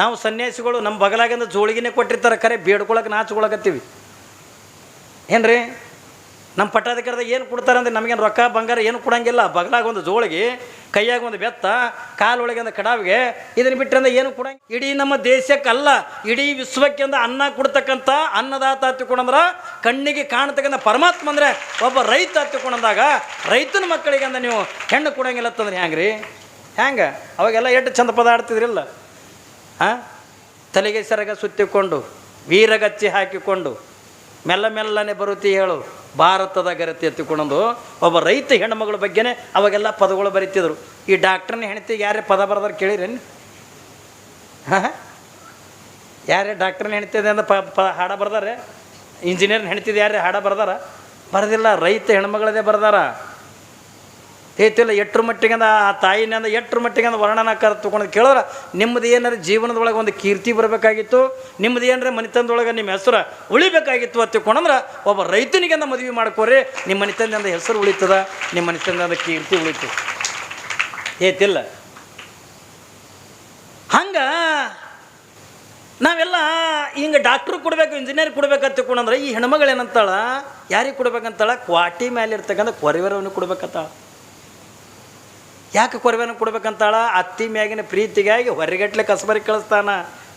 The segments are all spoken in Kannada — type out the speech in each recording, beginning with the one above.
ನಾವು ಸನ್ಯಾಸಿಗಳು ನಮ್ಮ ಬಗಲಾಗಿಂದ ಜೋಳಿಗೆನೇ ಕೊಟ್ಟಿರ್ತಾರೆ ಖರೆ ಬೇಡ್ಕೊಳಕ್ಕೆ ನಾಚ್ಕೊಳಕತ್ತೀವಿ. ಏನ್ರಿ? ನಮ್ಮ ಪಟ್ಟಾಧಿಕಾರದ ಏನು ಕೊಡ್ತಾರೆ ಅಂದ್ರೆ ನಮಗೇನು ರೊಕ್ಕ ಬಂಗಾರ ಏನು ಕೊಡಂಗಿಲ್ಲ. ಬಗಲಾಗ ಒಂದು ಜೋಳಿಗೆ, ಕೈಯಾಗ ಒಂದು ಬೆತ್ತ, ಕಾಲೊಳಗೆ ಒಂದು ಕಡಾವಿಗೆ, ಇದನ್ನು ಬಿಟ್ಟರೆ ಏನು ಕೊಡಂಗ, ಇಡೀ ನಮ್ಮ ದೇಶಕ್ಕಲ್ಲ, ಇಡೀ ವಿಶ್ವಕ್ಕೆ ಅಂದ ಅನ್ನ ಕೊಡ್ತಕ್ಕಂಥ ಅನ್ನದಾತ ಹತ್ತಿಕೊಂಡಂದ್ರೆ, ಕಣ್ಣಿಗೆ ಕಾಣ್ತಕ್ಕಂಥ ಪರಮಾತ್ಮ ಅಂದರೆ ಒಬ್ಬ ರೈತ ಹತ್ತಿಕೊಂಡಂದಾಗ, ರೈತನ ಮಕ್ಕಳಿಗೆ ಅಂದ ನೀವು ಹೆಣ್ಣು ಕೊಡಂಗಿಲ್ಲ ಅಂತಂದ್ರೆ ಹ್ಯಾಂಗ್ರಿ? ಹ್ಯಾಂಗೆ? ಅವಾಗೆಲ್ಲ ಎಷ್ಟು ಚಂದ ಪದ ಆಡ್ತಿದ್ರಿಲ್ಲ. ತಲೆಗೆ ಸೆರಗ ಸುತ್ತಿಕೊಂಡು, ವೀರಗಚ್ಚಿ ಹಾಕಿಕೊಂಡು, ಮೆಲ್ಲ ಮೆಲ್ಲನೆ ಬರುತ್ತಿ ಹೇಳು. ಭಾರತದ ಗರತಿ ಎತ್ತಿಕೊಂಡು ಒಬ್ಬ ರೈತ ಹೆಣ್ಮಗಳ ಬಗ್ಗೆನೇ ಅವಾಗೆಲ್ಲ ಪದಗಳು ಬರೀತಿದ್ರು. ಈ ಡಾಕ್ಟ್ರನ್ನ ಹೆಣ್ತಿಗೆ ಯಾರೇ ಪದ ಬರೆದ್ರೆ ಕೇಳಿರೇನು? ಹಾಂ ಯಾರೇ ಡಾಕ್ಟ್ರನ್ನ ಹೆಣ್ತಿದೆ ಅಂತ ಪ ಪ, ಹಾಡ ಬರ್ದಾರೆ? ಇಂಜಿನಿಯರ್ನ ಹೆಣ್ತಿದೆ ಯಾರೇ ಹಾಡ ಬರ್ದಾರ? ಬರೆದಿಲ್ಲ, ರೈತ ಹೆಣ್ಮಗಳದೇ ಬರ್ದಾರ. ಐತಿಲ್ಲ ಎಟ್ರ ಮಟ್ಟಿಗೆ ಅಂದ ಆ ತಾಯಿನಿಂದ ಎಟ್ರ ಮಟ್ಟಿಗೆ ವರ್ಣನ ವರ್ಣನಾಕಾರ ತೊಗೊಂಡು ಕೇಳಿದ್ರೆ ನಿಮ್ಮದು ಏನಾರು ಜೀವನದೊಳಗೆ ಒಂದು ಕೀರ್ತಿ ಬರಬೇಕಾಗಿತ್ತು? ನಿಮ್ಮದು ಏನಾರ ಮನೆತನದೊಳಗೆ ನಿಮ್ಮ ಹೆಸರು ಉಳಿಬೇಕಾಗಿತ್ತು ಅಂತ ತಿಳ್ಕೊಂಡ್ರೆ, ಒಬ್ಬ ರೈತನಿಗೆಂದ ಮದುವೆ ಮಾಡ್ಕೋರಿ, ನಿಮ್ಮ ಮನೆತನದಿಂದ ಹೆಸರು ಉಳಿತದ, ನಿಮ್ಮ ಮನೆತನದಿಂದ ಕೀರ್ತಿ ಉಳಿತು. ಏತಿಲ್ಲ ಹಂಗೆ ನಾವೆಲ್ಲ ಹಿಂಗೆ ಡಾಕ್ಟ್ರು ಕೊಡಬೇಕು, ಇಂಜಿನಿಯರ್ ಕೊಡ್ಬೇಕಂತ ತಿಳ್ಕೊಂಡ್ರೆ, ಈ ಹೆಣ್ಮಗಳು ಏನಂತಾಳ ಯಾರಿಗೆ ಕೊಡ್ಬೇಕಂತಾಳ? ಕ್ವಾಟಿ ಮೇಲೆ ಇರ್ತಕ್ಕಂಥ ಕೊರಿವರವನ್ನು ಕೊಡ್ಬೇಕಂತಾಳ. ಯಾಕೆ ಕೊರವೆನ ಕೊಡ್ಬೇಕಂತಾಳ? ಅತ್ತಿ ಮ್ಯಾಗಿನ ಪ್ರೀತಿಗಾಗಿ ಹೊರಗಟ್ಲೆ ಕಸಬರಿಗೆ ಕಳಿಸ್ತಾನ.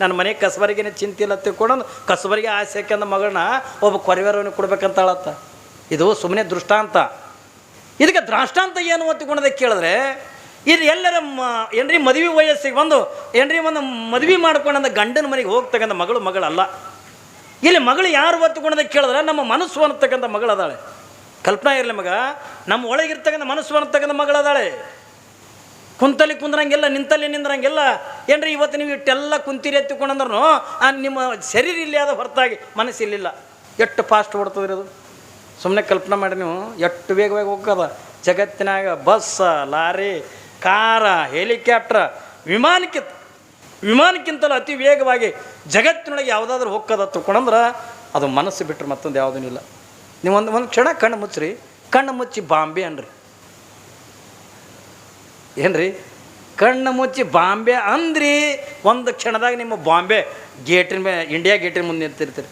ನನ್ನ ಮನೆ ಕಸಬರಿಗಿನ ಚಿಂತೆ ಇಲ್ಲ ತಿಳ್ಕೊಂಡು ಕಸಬರಿಗೆ ಆಸೆ ಹಾಕ್ಯಂದ ಮಗಳನ್ನ ಒಬ್ಬ ಕೊರವೆರವನು ಕೊಡ್ಬೇಕಂತಾಳತ್ತ. ಇದು ಸುಮ್ಮನೆ ದೃಷ್ಟಾಂತ. ಇದಕ್ಕೆ ದೃಷ್ಟಾಂತ ಏನು ಒತ್ತಿಕೊಂಡದಕ್ಕೆ ಕೇಳಿದ್ರೆ ಇದು ಎಲ್ಲರ ಮ, ಏನ್ರಿ ಮದುವೆ ವಯಸ್ಸಿಗೆ ಬಂದು, ಏನ್ರಿ ಒಂದು ಮದುವೆ ಮಾಡ್ಕೊಂಡಂದ ಗಂಡನ ಮನೆಗೆ ಹೋಗ್ತಕ್ಕಂಥ ಮಗಳು ಮಗಳಲ್ಲ. ಇಲ್ಲಿ ಮಗಳು ಯಾರು ಒತ್ತುಕೊಂಡದಕ್ಕೆ ಕೇಳಿದ್ರೆ ನಮ್ಮ ಮನಸ್ಸು ಅನ್ನತಕ್ಕಂಥ ಮಗಳದಾಳೆ. ಕಲ್ಪನಾ ಇರಲಿ ಮಗ, ನಮ್ಮ ಒಳಗಿರ್ತಕ್ಕಂಥ ಮನಸ್ಸು ಅನ್ನತಕ್ಕಂಥ ಮಗಳದಾಳೆ. ಕುಂತಲ್ಲಿ ಕುಂದ್ರಂಗಿಲ್ಲ, ನಿಂತಲ್ಲಿ ನಿಂದ್ರಂಗಿಲ್ಲ, ಏನ್ರಿ ಇವತ್ತು ನೀವು ಇಟ್ಟೆಲ್ಲ ಕುಂತಿರಿ ಎತ್ತಿಕೊಂಡಂದ್ರೂ ನಿಮ್ಮ ಶರೀರ ಇಲ್ಲಿ ಆದ ಹೊರತಾಗಿ ಮನಸ್ಸು ಇಲ್ಲಿಲ್ಲ ಎಷ್ಟು ಫಾಸ್ಟ್ ಓಡ್ತದ್ರಿ ಅದು? ಸುಮ್ಮನೆ ಕಲ್ಪನೆ ಮಾಡಿ ನೀವು, ಎಷ್ಟು ವೇಗವಾಗಿ ಹೋಗೋದ ಜಗತ್ತಿನಾಗ ಬಸ್, ಲಾರಿ, ಕಾರ, ಹೆಲಿಕಾಪ್ಟರ್, ವಿಮಾನಕ್ಕಿಂತ, ವಿಮಾನಕ್ಕಿಂತಲೂ ಅತಿ ವೇಗವಾಗಿ ಜಗತ್ತಿನೊಳಗೆ ಯಾವುದಾದ್ರೂ ಹೋಗ್ಕದ ತಿಳ್ಕೊಂಡ್ರೆ ಅದು ಮನಸ್ಸು ಬಿಟ್ಟರೆ ಮತ್ತೊಂದು ಯಾವುದೂ ಇಲ್ಲ. ನೀವು ಒಂದು ಒಂದು ಕ್ಷಣ ಕಣ್ಣು ಮುಚ್ಚಿರಿ. ಕಣ್ಣು ಮುಚ್ಚಿ ಬಾಂಬೆ ಅನ್ರಿ. ಏನ್ರಿ? ಕಣ್ಣು ಮುಚ್ಚಿ ಬಾಂಬೆ ಅಂದ್ರಿ, ಒಂದು ಕ್ಷಣದಾಗ ನಿಮ್ಮ ಬಾಂಬೆ ಗೇಟಿನ ಮೇ ಇಂಡಿಯಾ ಗೇಟಿನ ಮುಂದೆ ನಿಂತಿರ್ತೀರಿ.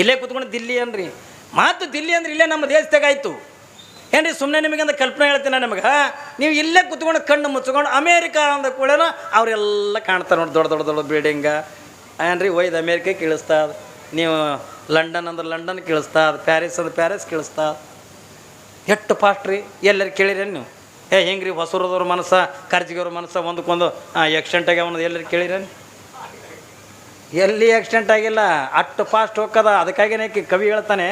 ಇಲ್ಲೇ ಕೂತ್ಕೊಂಡು ದಿಲ್ಲಿ ಅನ್ರಿ ಮಾತು ದಿಲ್ಲಿ ಅಂದ್ರೆ ಇಲ್ಲೇ ನಮ್ಮ ದೇಶದಾಗ ಆಯಿತು. ಏನ್ರಿ ಸುಮ್ಮನೆ ನಿಮಗೆ ಅಂತ ಕಲ್ಪನೆ ಹೇಳ್ತೀನಿ ನಿಮಗೆ ನೀವು ಇಲ್ಲೇ ಕೂತ್ಕೊಂಡು ಕಣ್ಣು ಮುಚ್ಕೊಂಡು ಅಮೇರಿಕಾ ಅಂದ ಕೂಡ ಅವರೆಲ್ಲ ಕಾಣ್ತಾರೆ ನೋಡಿ, ದೊಡ್ಡ ದೊಡ್ಡ ದೊಡ್ಡ ಬಿಲ್ಡಿಂಗ ಏನ್ರಿ, ಒಯ್ದು ಅಮೇರಿಕ ಕೇಳಿಸ್ತಾ. ನೀವು ಲಂಡನ್ ಅಂದ್ರೆ ಲಂಡನ್ ಕೇಳಿಸ್ತಾ ಪ್ಯಾರಿಸ್ ಅಂದ್ರೆ ಪ್ಯಾರಿಸ್ ಕೇಳಿಸ್ತಾ. ಎಷ್ಟು ಫಾಸ್ಟ್ ರೀ ಎಲ್ಲರೂ ಕೇಳಿರೇನು ನೀವು? ಏ ಹೆಂಗೆ ರೀ ಹೊಸೂರದವ್ರ ಮನಸ್ಸ ಕರ್ಜಿಗವ್ರ ಮನಸ್ಸ ಒಂದಕ್ಕೊಂದು ಆಗ್ಯಾವ ಅನ್ನೋದು ಎಲ್ಲರೂ ಕೇಳಿರೇನು? ಎಲ್ಲಿ ಆಕ್ಸಿಡೆಂಟ್ ಆಗಿಲ್ಲ ಅಷ್ಟು ಫಾಸ್ಟ್ ಹೋಗದ ಅದಕ್ಕಾಗಿನೇ ಕವಿ ಹೇಳ್ತಾನೆ,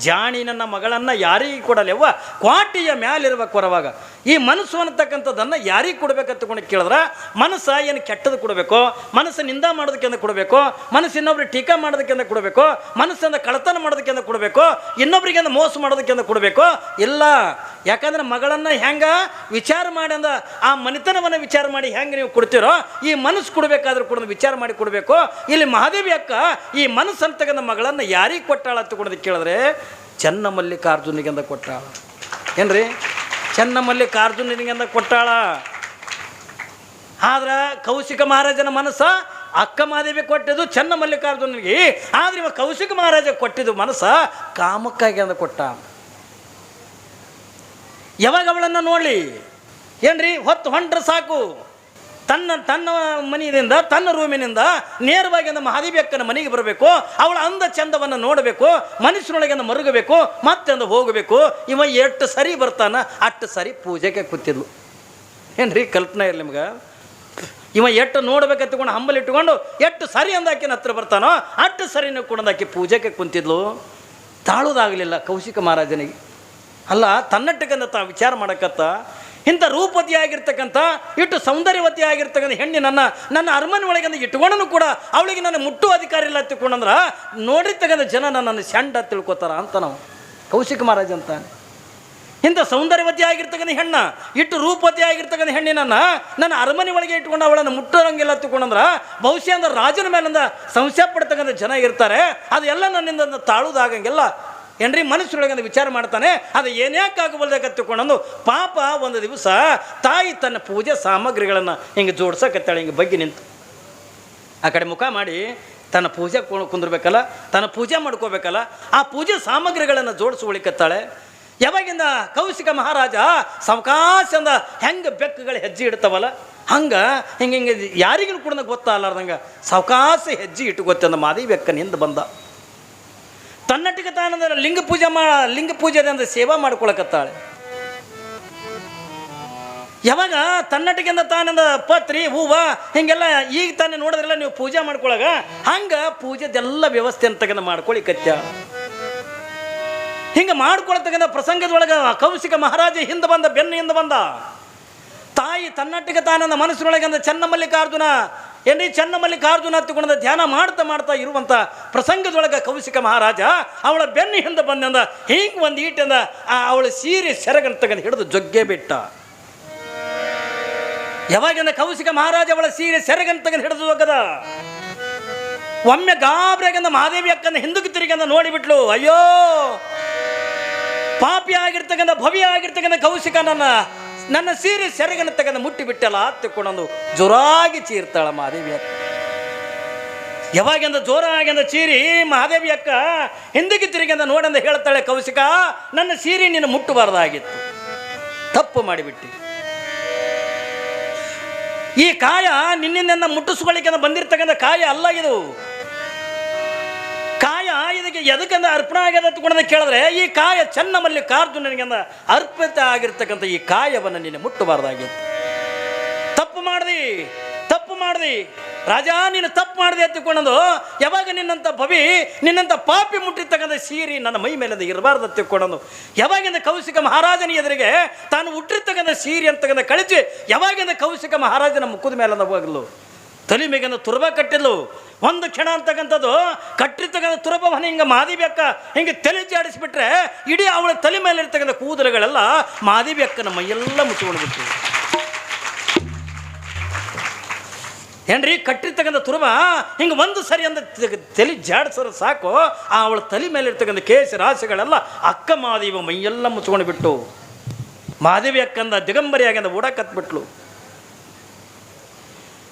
ಜಾಣಿ ನನ್ನ ಮಗಳನ್ನು ಯಾರಿಗೂ ಕೊಡಲೆವ್ವ, ಕ್ವಾಟಿಯ ಮ್ಯಾಲಿರ್ಬೇಕು ಹೊರವಾಗ. ಈ ಮನಸ್ಸು ಅನ್ನತಕ್ಕಂಥದ್ದನ್ನು ಯಾರಿಗೆ ಕೊಡ್ಬೇಕಂತ ಅಂತಕೊಂಡು ಕೇಳಿದ್ರೆ, ಮನಸ್ಸು ಏನು ಕೆಟ್ಟದ್ದು ಕೊಡಬೇಕು, ಮನಸ್ಸು ನಿಂದ ಮಾಡೋದಕ್ಕಿಂತ ಕೊಡಬೇಕು, ಮನಸ್ಸು ಇನ್ನೊಬ್ರಿಗೆ ಟೀಕಾ ಮಾಡೋದಕ್ಕಿಂತ ಕೊಡಬೇಕು ಮನಸ್ಸಿಂದ ಕಳತನ ಮಾಡೋದಕ್ಕಿಂತ ಕೊಡಬೇಕು, ಇನ್ನೊಬ್ರಿಗೆ ಮೋಸ ಮಾಡೋದಕ್ಕಿಂತ ಕೊಡಬೇಕು, ಇಲ್ಲ. ಯಾಕಂದ್ರೆ ಮಗಳನ್ನು ಹೆಂಗೆ ವಿಚಾರ ಮಾಡಿ ಅಂದ, ಆ ಮನೆತನವನ್ನು ವಿಚಾರ ಮಾಡಿ ಹೆಂಗೆ ನೀವು ಕೊಡ್ತೀರೋ, ಈ ಮನಸ್ಸು ಕೊಡಬೇಕಾದ್ರೂ ಕೂಡ ವಿಚಾರ ಮಾಡಿ ಕೊಡಬೇಕು. ಇಲ್ಲಿ ಮಹಾದೇವಿ ಅಕ್ಕ, ಈ ಮನಸ್ಸು ಅಂತಕ್ಕಂಥ ಮಗಳನ್ನು ಯಾರಿಗೆ ಕೊಟ್ಟಾಳ ಅಂತ ಕೊಡೋದಕ್ಕೆ ಕೇಳಿದ್ರೆ ಅಂದ ಕೊಟ್ಟಾಳ. ಏನ್ರಿ? ಚೆನ್ನ ಮಲ್ಲಿಕಾರ್ಜುನಿಗೆ ಅಂದ ಕೊಟ್ಟಾಳ. ಆದ್ರೆ ಕೌಶಿಕ ಮಹಾರಾಜನ ಮನಸ್ಸ ಅಕ್ಕ ಮಾದೇವಿ ಕೊಟ್ಟಿದ್ದು ಚೆನ್ನ ಮಲ್ಲಿಕಾರ್ಜುನಿಗೆ. ಆದ್ರೆ ಇವ ಕೌಶಿಕ ಮಹಾರಾಜ ಕೊಟ್ಟಿದ್ದು ಮನಸ್ಸ ಕಾಮಕ್ಕಾಗಿ ಅಂದ ಕೊಟ್ಟ. ಯಾವಾಗ ಅವಳನ್ನು ನೋಡಲಿ? ಏನ್ರಿ? ಹೊತ್ತು ಹೊಂಟ್ರೆ ಸಾಕು. ತನ್ನ ತನ್ನ ಮನೆಯಿಂದ, ತನ್ನ ರೂಮಿನಿಂದ ನೇರವಾಗಿ ನಮ್ಮ ಮಹಾದೇವಿಯಕ್ಕನ ಮನೆಗೆ ಬರಬೇಕು. ಅವಳ ಅಂದ ಚಂದವನ್ನು ನೋಡಬೇಕು. ಮನುಷ್ಯನೊಳಗೆ ಮರುಗಬೇಕು. ಮತ್ತೆ ಅಂದ ಹೋಗಬೇಕು. ಇವ ಎಷ್ಟು ಸರಿ ಬರ್ತಾನ, ಅಷ್ಟು ಸರಿ ಪೂಜೆಗೆ ಕೂತಿದ್ಲು. ಏನ್ರಿ ಕಲ್ಪನೆ ಇರಲಿ ನಿಮ್ಗೆ? ಇವ ಎಷ್ಟು ನೋಡ್ಬೇಕಂತಕೊಂಡು ಹಂಬಲ್ ಇಟ್ಕೊಂಡು ಎಷ್ಟು ಸರಿ ಅಂದಾಕಿನ ಹತ್ರ ಬರ್ತಾನೋ, ಅಷ್ಟು ಸರಿನೂ ಕೂಡ ಆಕೆ ಪೂಜೆಗೆ ಕುಂತಿದ್ಲು. ತಾಳೋದಾಗಲಿಲ್ಲ ಕೌಶಿಕ ಮಹಾರಾಜನಿಗೆ. ಅಲ್ಲ ತನ್ನಟ್ಟಕ್ಕಂದ ತಾ ವಿಚಾರ ಮಾಡಕತ್ತ? ಇಂಥ ರೂಪವತಿಯಾಗಿರ್ತಕ್ಕಂಥ ಇಟ್ಟು ಸೌಂದರ್ಯವತಿ ಆಗಿರ್ತಕ್ಕಂಥ ಹೆಣ್ಣು ನನ್ನ ನನ್ನ ಅರಮನೆ ಒಳಗೆ ಇಟ್ಕೊಂಡನು ಕೂಡ ಅವಳಿಗೆ ನನ್ನ ಮುಟ್ಟುವ ಅಧಿಕಾರ ಇಲ್ಲ ತಿಳ್ಕೊಂಡಂದ್ರೆ ನೋಡಿರ್ತಕ್ಕಂಥ ಜನ ನನ್ನನ್ನು ಸೆಂಡ ತಿಳ್ಕೊತಾರ ಅಂತ ನಾವು ಕೌಶಿಕ ಮಹಾರಾಜ ಅಂತ ಇಂಥ ಸೌಂದರ್ಯವತಿ ಆಗಿರ್ತಕ್ಕಂಥ ಹೆಣ್ಣ, ಇಟ್ಟು ರೂಪವತಿ ಆಗಿರ್ತಕ್ಕಂಥ ಹೆಣ್ಣಿನ ನನ್ನ ಅರಮನೆ ಒಳಗೆ ಇಟ್ಕೊಂಡು ಅವಳನ್ನು ಮುಟ್ಟೋರಂಗಿಲ್ಲ ತಿಳ್ಕೊಂಡಂದ್ರೆ ಬಹುಶಃ ಅಂದ್ರೆ ರಾಜನ ಮೇಲಿಂದ ಸಂಶಯ ಪಡ್ತಕ್ಕಂಥ ಜನ ಇರ್ತಾರೆ. ಅದೆಲ್ಲ ನನ್ನಿಂದ ತಾಳುದಾಗಂಗಿಲ್ಲ ಏನ್ರಿ? ಮನಸ್ಸೊಳಗೆ ವಿಚಾರ ಮಾಡ್ತಾನೆ, ಅದು ಏನ್ಯಾಕೆ ಆಗಬಲ್ದಾಗ ತಿಳ್ಕೊಂಡು ಪಾಪ ಒಂದು ದಿವಸ ತಾಯಿ ತನ್ನ ಪೂಜೆ ಸಾಮಗ್ರಿಗಳನ್ನು ಹಿಂಗೆ ಜೋಡ್ಸಕತ್ತಾಳೆ, ಹಿಂಗೆ ಬಗ್ಗೆ ನಿಂತು. ಆ ಕಡೆ ಮುಖ ಮಾಡಿ, ತನ್ನ ಪೂಜೆ ಕುಂದಿರ್ಬೇಕಲ್ಲ, ತನ್ನ ಪೂಜೆ ಮಾಡ್ಕೋಬೇಕಲ್ಲ, ಆ ಪೂಜೆ ಸಾಮಗ್ರಿಗಳನ್ನು ಜೋಡಿಸ್ಕೊಳಿಕತ್ತಾಳೆ ಯಾವಾಗಿಂದ ಕೌಶಿಕ ಮಹಾರಾಜ ಸಾವಕಾಶಂದ ಹೆಂಗೆ ಬೆಕ್ಕುಗಳು ಹೆಜ್ಜೆ ಇಡ್ತಾವಲ್ಲ, ಹಂಗೆ ಹಿಂಗೆ ಹಿಂಗೆ ಯಾರಿಗೂ ಕೂಡ ಗೊತ್ತಾಗಲಾರ್ದಂಗೆ ಸಾವಕಾಶ ಹೆಜ್ಜೆ ಇಟ್ಟು ಗೊತ್ತಂದ ಮಾದಿ ಬೆಕ್ಕನಿಂದ ಬಂದ. ತನ್ನಟ್ಟಿಗೆ ತಾನಂದ್ರೆ ಲಿಂಗ ಪೂಜೆ ಮಾ, ಲಿಂಗ ಪೂಜೆದಿಂದ ಸೇವಾ ಮಾಡ್ಕೊಳಕತ್ತಾಳೆ. ಯಾವಾಗ ತನ್ನಟಿಗೆಂದ ತಾನಂದ ಪತ್ರಿ, ಹೂವ, ಹಿಂಗೆಲ್ಲ ಈಗ ತಾನೇ ನೋಡಿದ್ರಲ್ಲ ನೀವು ಪೂಜೆ ಮಾಡ್ಕೊಳಗ, ಹಂಗ ಪೂಜೆದೆಲ್ಲ ವ್ಯವಸ್ಥೆ ಅಂತಕ್ಕಂಥ ಮಾಡ್ಕೊಳ್ಳಿ ಕತ್ಯ ಹಿಂಗೆ ಮಾಡ್ಕೊಳತಕ್ಕಂಥ ಪ್ರಸಂಗದೊಳಗೆ ಕೌಶಿಕ ಮಹಾರಾಜ ಹಿಂದೆ ಬಂದ, ಬೆನ್ನ ಹಿಂದೆ ಬಂದ. ತಾಯಿ ತನ್ನಟ್ಟಿಗೆ ತಾನಂದ ಮನಸ್ಸಿನೊಳಗಂದ ಚನ್ನಮಲ್ಲಿಕಾರ್ಜುನ ಏನ್ರಿ ಚನ್ನಮಲ್ಲಿಕಾರ್ಜುನ ಹತ್ತಿಕೊಂಡ ಧ್ಯಾನ ಮಾಡ್ತಾ ಮಾಡ್ತಾ ಇರುವಂಥ ಪ್ರಸಂಗದೊಳಗೆ ಕೌಶಿಕ ಮಹಾರಾಜ ಅವಳ ಬೆನ್ನ ಹಿಂದೆ ಬಂದಂದ, ಹಿಂಗೆ ಒಂದು ಈಟಿಂದ ಆ ಅವಳ ಸೀರೆ ಸೆರಗನ್ ತಗೊಂಡು ಹಿಡಿದು ಜೊಗ್ಗೆ ಬಿಟ್ಟ. ಯಾವಾಗಿಂದ ಕೌಶಿಕ ಮಹಾರಾಜ ಅವಳ ಸೀರೆ ಸೆರಗನ್ ತಗೊಂಡು ಹಿಡಿದು ಹೋಗದ? ಒಮ್ಮೆ ಗಾಬ್ರಿಯಾಗಂದ ಮಹಾದೇವಿ ಅಕ್ಕನ ಹಿಂದಕ್ಕೆ ತಿರುಗಂದ ನೋಡಿಬಿಟ್ಲು ಅಯ್ಯೋ, ಪಾಪಿ ಆಗಿರ್ತಕ್ಕಂಥ ಭವ್ಯ ಆಗಿರ್ತಕ್ಕಂಥ ಕೌಶಿಕ ನನ್ನ ನನ್ನ ಸೀರೆ ಸೆರಗನ್ನು ತೆಗೆದು ಮುಟ್ಟಿ ಬಿಟ್ಟಲ್ಲ ತಿಕ್ಕೊಂಡೊಂದು ಜೋರಾಗಿ ಚೀರ್ತಾಳ ಮಹಾದೇವಿ ಅಕ್ಕ. ಯಾವಾಗಿಂದ ಜೋರಾಗಿಂದ ಚೀರಿ, ಮಹಾದೇವಿ ಅಕ್ಕ, ಹಿಂದಕ್ಕೆ ತಿರುಗಿಂದ ನೋಡಂದ ಹೇಳ್ತಾಳೆ, ಕೌಶಿಕ, ನನ್ನ ಸೀರೆ ನೀನು ಮುಟ್ಟಬಾರ್ದಾಗಿತ್ತು. ತಪ್ಪು ಮಾಡಿಬಿಟ್ಟಿ. ಈ ಕಾಯ ನಿನ್ನಿಂದ ಮುಟ್ಟಿಸ್ಕೊಳ್ಳಿಕ್ಕೆ ಬಂದಿರ್ತಕ್ಕಂಥ ಕಾಯ ಅಲ್ಲ ಇದು. ಇದಕ್ಕೆ ಎದಕ್ಕಂದ ಅರ್ಪಣೆ ಆಗ್ಯದ ತಗೊಂಡ ಕೇಳಿದ್ರೆ, ಈ ಕಾಯ ಚೆನ್ನ ಮಲ್ಲಿಕಾರ್ಜುನನಿಗೆಂದ ಅರ್ಪಿತ ಆಗಿರ್ತಕ್ಕಂಥ ಈ ಕಾಯವನ್ನು ನೀನು ಮುಟ್ಟಬಾರ್ದಾಗಿತ್ತು ತಪ್ಪು ಮಾಡ್ದಿ ತಪ್ಪು ಮಾಡ್ದಿ. ರಾಜ, ನೀನು ತಪ್ಪು ಮಾಡಿದೆ ಎತ್ತಿಕೊಂಡದು ಯಾವಾಗ ನಿನ್ನಂಥ ಭವಿ ನಿನ್ನಂಥ ಪಾಪಿ ಮುಟ್ಟಿರ್ತಕ್ಕಂಥ ಸೀರಿ ನನ್ನ ಮೈ ಮೇಲೆ ಇರಬಾರ್ದು ಎತ್ತಿಕೊಂಡದು ಯಾವಾಗಿಂದ ಕೌಶಿಕ ಮಹಾರಾಜನ ಎದುರಿಗೆ ತಾನು ಹುಟ್ಟಿರ್ತಕ್ಕಂಥ ಸೀರಿ ಅಂತಕ್ಕಂಥ ಕಳಿಸಿ, ಯಾವಾಗಿಂದ ಕೌಶಿಕ ಮಹಾರಾಜನ ಮುಖದ ಮೇಲೆ ಹೋಗಲು. ತಲೆ ಮೇಗಿಂದ ತುರ್ಬ ಕಟ್ಟಿದ್ಲು. ಒಂದು ಕ್ಷಣ ಅಂತಕ್ಕಂಥದ್ದು, ಕಟ್ಟಿರ್ತಕ್ಕಂಥ ತುರಬವನ್ನು ಹಿಂಗೆ ಮಾದಿ ಬೆಕ್ಕ ಹಿಂಗೆ ತಲೆ ಜಾಡಿಸ್ಬಿಟ್ರೆ, ಇಡೀ ಅವಳ ತಲೆ ಮೇಲೆ ಇರ್ತಕ್ಕಂಥ ಕೂದಲುಗಳೆಲ್ಲ ಮಾದಿ ಬೆಕ್ಕನ ಮೈಯೆಲ್ಲ ಮುಚ್ಚಿಕೊಂಡು ಬಿಟ್ಟು ಏನ್ರಿ, ಕಟ್ಟಿರ್ತಕ್ಕಂಥ ತುರುಬ ಹಿಂಗೆ ಒಂದು ಸರಿ ಅಂದ ತಲೆ ಜಾಡ್ಸರ ಸಾಕು, ಆ ಅವಳ ತಲೆ ಮೇಲೆ ಇರ್ತಕ್ಕಂಥ ಕೇಶ ರಾಶಿಗಳೆಲ್ಲ ಅಕ್ಕ ಮಾದೇವ ಮೈಯೆಲ್ಲ ಮುಚ್ಕೊಂಡು ಬಿಟ್ಟು ಮಾದೇವಿ ಅಕ್ಕಂದ ದಿಗಂಬರಿಯಾಗಿಂದ ಓಡಾಕತ್ಬಿಟ್ಲು